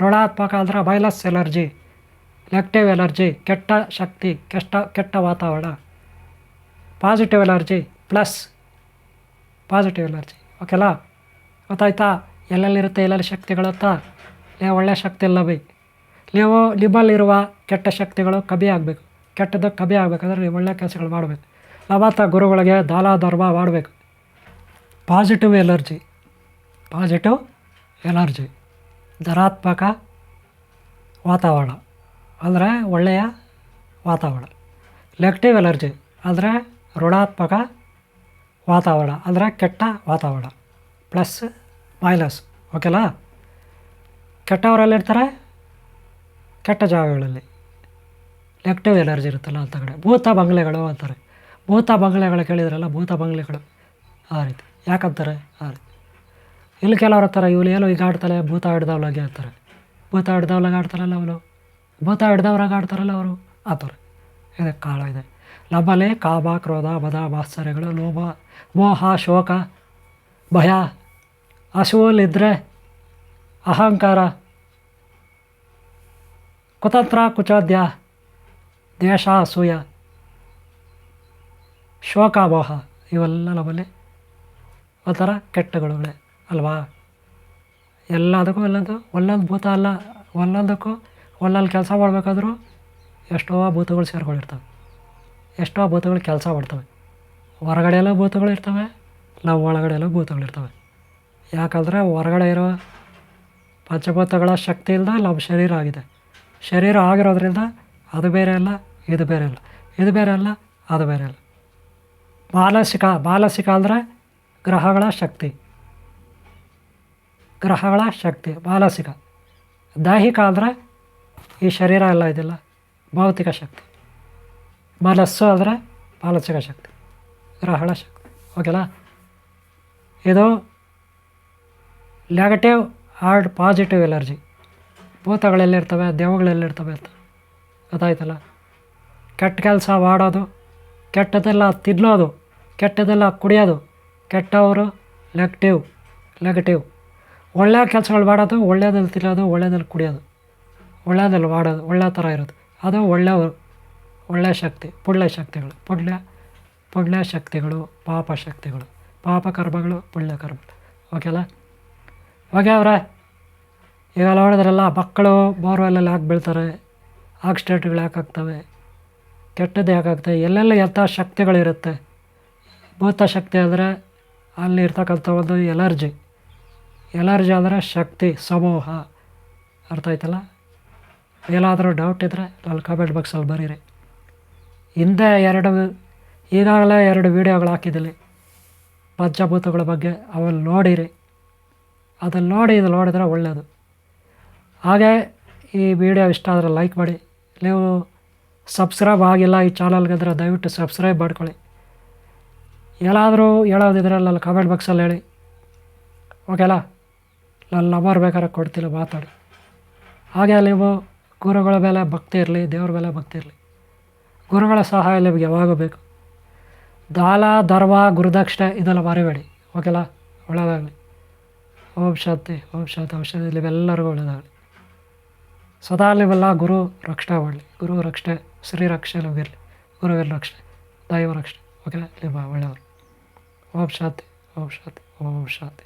ಋಣಾತ್ಮಕ ಅಂದರೆ ಬಯಲಸ್ ಎಲರ್ಜಿ ನೆಗೆಟಿವ್ ಎಲರ್ಜಿ ಕೆಟ್ಟ ಶಕ್ತಿ, ಕೆಟ್ಟ ಕೆಟ್ಟ ವಾತಾವರಣ. Positive allergy plus positive allergy ಓಕೆಲ್ಲ ಗೊತ್ತಾಯ್ತಾ? ಎಲ್ಲೆಲ್ಲಿರುತ್ತೆ, ಎಲ್ಲೆಲ್ಲಿ ಶಕ್ತಿಗಳತ್ತ ನೀವು ಒಳ್ಳೆ ಶಕ್ತಿ ಇಲ್ಲ ಬೈ. ನೀವು ನಿಮ್ಮಲ್ಲಿರುವ ಕೆಟ್ಟ ಶಕ್ತಿಗಳು ಕಮ್ಮಿ ಆಗಬೇಕು. ಕೆಟ್ಟದ್ದು ಕಮ್ಮಿ ಆಗಬೇಕಂದ್ರೆ ನೀವು ಒಳ್ಳೆ ಕೆಲಸಗಳು ಮಾಡಬೇಕು. ಲವಾತ ಗುರುಗಳಿಗೆ ದಾನ, ಧರ್ಮ ಮಾಡಬೇಕು. ಪಾಸಿಟಿವ್ ಎಲರ್ಜಿ ಪಾಸಿಟಿವ್ ಎನರ್ಜಿ ಧನಾತ್ಮಕ ವಾತಾವರಣ ಅಂದರೆ ಒಳ್ಳೆಯ ವಾತಾವರಣ ನೆಗೆಟಿವ್ ಎಲರ್ಜಿ ಅಂದರೆ ಋಣಾತ್ಮಕ ವಾತಾವರಣ ಅಂದರೆ ಕೆಟ್ಟ ವಾತಾವರಣ ಪ್ಲಸ್ ಮೈನಸ್ ಕೆಟ್ಟವರಲ್ಲಿ ಕೆಟ್ಟವರಲ್ಲಿರ್ತಾರೆ ಕೆಟ್ಟ ಜಾಗಗಳಲ್ಲಿ ನೆಗೆಟಿವ್ ಎನರ್ಜಿ ಇರುತ್ತಲ್ಲ ಅಂತ ಕಡೆ. ಭೂತ ಬಂಗ್ಲೆಗಳು ಅಂತಾರೆ. ಭೂತ ಬಂಗ್ಲೆಗಳು ಕೇಳಿದ್ರಲ್ಲ? ಭೂತ ಬಂಗ್ಲೆಗಳು. ಆ ರೀತಿ. ಯಾಕಂತಾರೆ? ಇಲ್ಲಿ ಕೆಲವ್ರು ಹತ್ತಾರ, ಇವಳು ಏನೋ ಈಗ ಆಡ್ತಾಳೆ, ಭೂತ ಹಿಡ್ದವ್ಲಾಗೆ ಆಡ್ತಾರೆ ಭೂತ ಹಿಡ್ದವ್ಲಾಗ ಆಡ್ತಾರಲ್ಲ ಅವನು ಭೂತ ಹಿಡ್ದವ್ರಾಗ ಆಡ್ತಾರಲ್ಲ ಅವರು? ಆತವ್ರು ಇದೆ ಕಾಳ ಇದೆ. ನಮ್ಮಲ್ಲಿ ಕಾಬ ಕ್ರೋಧ ಮದ ಮಾತ್ಸರ್ಯಗಳು, ಲೋಭ, ಮೋಹ, ಶೋಕ, ಭಯ ಹಸುವಲ್ಲಿದ್ದರೆ ಅಹಂಕಾರ, ಕುತಂತ್ರ, ಕುಚೋದ್ಯ, ದ್ವೇಷ, ಅಸೂಯ, ಶೋಕ, ಮೋಹ, ಇವೆಲ್ಲ ನಮ್ಮಲ್ಲಿ ಒಂಥರ ಕೆಟ್ಟಗಳೇ ಅಲ್ವಾ? ಎಲ್ಲದಕ್ಕೂ ಎಲ್ಲದು ಒಂದೊಂದು ಭೂತ ಅಲ್ಲ, ಒಂದೊಂದಕ್ಕೂ ಒಂದೊಂದು ಕೆಲಸ ಮಾಡಬೇಕಾದ್ರೂ ಎಷ್ಟೋ ಭೂತಗಳು ಸೇರ್ಕೊಂಡಿರ್ತವೆ ಎಷ್ಟೋ ಭೂತಗಳು ಕೆಲಸ ಮಾಡ್ತವೆ. ಹೊರಗಡೆ ಎಲ್ಲ ಭೂತಗಳು ಇರ್ತವೆ, ನಾವು ಒಳಗಡೆ ಎಲ್ಲ ಭೂತಗಳಿರ್ತವೆ ಯಾಕಂದರೆ ಹೊರಗಡೆ ಇರೋ ಪಂಚಭೂತಗಳ ಶಕ್ತಿಯಿಂದ ನಮ್ಮ ಶರೀರ ಆಗಿದೆ. ಶರೀರ ಆಗಿರೋದ್ರಿಂದ ಅದು ಬೇರೆ ಅಲ್ಲ, ಇದು ಬೇರೆ ಅಲ್ಲ. ಇದು ಬೇರೆ ಅಲ್ಲ, ಅದು ಬೇರೆ ಅಲ್ಲ. ಮಾನಸಿಕ ಮಾನಸಿಕ ಅಂದರೆ ಗ್ರಹಗಳ ಶಕ್ತಿ. ಗ್ರಹಗಳ ಶಕ್ತಿ, ಮಾನಸಿಕ. ದೈಹಿಕ ಅಂದರೆ ಈ ಶರೀರ ಎಲ್ಲ ಇದಿಲ್ಲ ಭೌತಿಕ ಶಕ್ತಿ. ಮನಸ್ಸು ಅಂದರೆ ಮಾನಸಿಕ ಶಕ್ತಿ, ಗ್ರಹಗಳ ಶಕ್ತಿ. ಓಕೆನಾ? ಇದು ನೆಗೆಟಿವ್ ಆ್ಯಂಡ್ ಪಾಸಿಟಿವ್ ಎಲರ್ಜಿ ಭೂತಗಳೆಲ್ಲಿರ್ತವೆ ದೇವಗಳೆಲ್ಲಿರ್ತವೆ ಅಂತ. ಗೊತ್ತಾಯ್ತಲ್ಲ? ಕೆಟ್ಟ ಕೆಲಸ ಮಾಡೋದು ಕೆಟ್ಟದೆಲ್ಲ ತಿನ್ನೋದು ಕೆಟ್ಟದೆಲ್ಲ ಕುಡಿಯೋದು ಕೆಟ್ಟವರು ನೆಗೆಟಿವ್ ನೆಗೆಟಿವ್ ಒಳ್ಳೆಯ ಕೆಲಸಗಳು ಮಾಡೋದು ಒಳ್ಳೆಯದಲ್ಲಿ ತಿನ್ನೋದು ಒಳ್ಳೆಯದಲ್ಲಿ ಕುಡಿಯೋದು. ಒಳ್ಳೆಯದಲ್ಲಿ ಮಾಡೋದು, ಒಳ್ಳೆಯ ಥರ ಇರೋದು. ಅದು ಒಳ್ಳೆಯವರು, ಒಳ್ಳೆಯ ಶಕ್ತಿ, ಪುಣ್ಯ ಶಕ್ತಿಗಳು. ಪುಣ್ಯ ಪುಣ್ಯ ಶಕ್ತಿಗಳು, ಪಾಪ ಶಕ್ತಿಗಳು. ಪಾಪ ಕರ್ಮಗಳು, ಪುಣ್ಯ ಕರ್ಮಗಳು. ಓಕೆಲ್ಲ ಓಕೆ ಅವರೇ ಈಗ ನೋಡಿದ್ರೆಲ್ಲ ಮಕ್ಕಳು ಬೋರ್ವೆಲ್ಲಲ್ಲಿ ಯಾಕೆ ಬೀಳ್ತಾರೆ. ಆಕ್ಸಿಡೆಂಟ್ಗಳು ಯಾಕಾಗ್ತವೆ? ಕೆಟ್ಟದ್ದು ಯಾಕಾಗ್ತವೆ? ಎಲ್ಲೆಲ್ಲ ಎಂಥ ಶಕ್ತಿಗಳಿರುತ್ತೆ? ಭೂತ ಶಕ್ತಿ ಅಂದರೆ ಅಲ್ಲಿ ಇರ್ತಕ್ಕಂಥ ಒಂದು ಎಲರ್ಜಿ. ಎಲರ್ಜಿ ಅಂದರೆ ಶಕ್ತಿ, ಸಮೂಹ. ಅರ್ಥ ಆಯ್ತಲ್ಲ? ಏನಾದರೂ ಡೌಟ್ ಇದ್ದರೆ ಅಲ್ಲಿ ಕಮೆಂಟ್ ಬಾಕ್ಸಲ್ಲಿ ಬರೀರಿ. ಹಿಂದೆ ಎರಡು, ಈಗಾಗಲೇ ಎರಡು ವೀಡಿಯೋಗಳು ಹಾಕಿದ್ದೀನಿ. ಪಂಚಭೂತಗಳ ಬಗ್ಗೆ ಅವಲ್ಲಿ ನೋಡಿರಿ. ಅದನ್ನು ನೋಡಿ ಇದು ನೋಡಿದ್ರೆ ಒಳ್ಳೆಯದು ಹಾಗೆ ಈ ವಿಡಿಯೋ ಇಷ್ಟ ಆದರೆ ಲೈಕ್ ಮಾಡಿ. ನೀವು ಸಬ್ಸ್ಕ್ರೈಬ್ ಆಗಿಲ್ಲ ಈ ಚಾನಲ್ಗೆ ಅಂದರೆ ದಯವಿಟ್ಟು ಸಬ್ಸ್ಕ್ರೈಬ್ ಮಾಡ್ಕೊಳ್ಳಿ. ಏನಾದರೂ ಹೇಳೋದಿದ್ರೆ ಅಲ್ಲಿ ಕಮೆಂಟ್ ಬಾಕ್ಸಲ್ಲಿ ಹೇಳಿ. ಓಕೆಲ್ಲ ನನ್ನ ನಂಬರ್ ಬೇಕಾದ್ರೆ ಕೊಡ್ತಿಲ್ಲ ಮಾತಾಡಿ. ಹಾಗೆ ನೀವು ಗುರುಗಳ ಮೇಲೆ ಭಕ್ತಿ ಇರಲಿ, ದೇವ್ರ ಮೇಲೆ ಭಕ್ತಿ ಇರಲಿ. ಗುರುಗಳ ಸಹಾಯ ನಿಮಗೆ ಯಾವಾಗೂ ಬೇಕು. ದಾಲ, ಧರ್ಮ, ಗುರುದಕ್ಷಿಣೆ ಇದೆಲ್ಲ ಮರಿಬೇಡಿ. ಓಕೆಲ್ಲ ಒಳ್ಳೆಯದಾಗಲಿ ಓಂ ಶಾಂತಿ ಓಂ ಶಾಂತಿ ಶಾಂತಿ. ಎಲ್ಲರಿಗೂ ಒಳ್ಳೆಯದಾಗಲಿ ಸದಾ ನೀವೆಲ್ಲ ಗುರು ರಕ್ಷಣೆ ಮಾಡಲಿ. ಗುರು ರಕ್ಷಣೆ, ಶ್ರೀ ರಕ್ಷಣೆ ನಮಗಿರಲಿ ಗುರುವಿನ ರಕ್ಷಣೆ, ದೈವ ರಕ್ಷಣೆ. ಓಕೆ ನಿಮ್ಮ ಒಳ್ಳೆಯವರು. ಓಂ ಶಾಂತಿ ಓಂ ಶಾಂತಿ ಓಂ ಶಾಂತಿ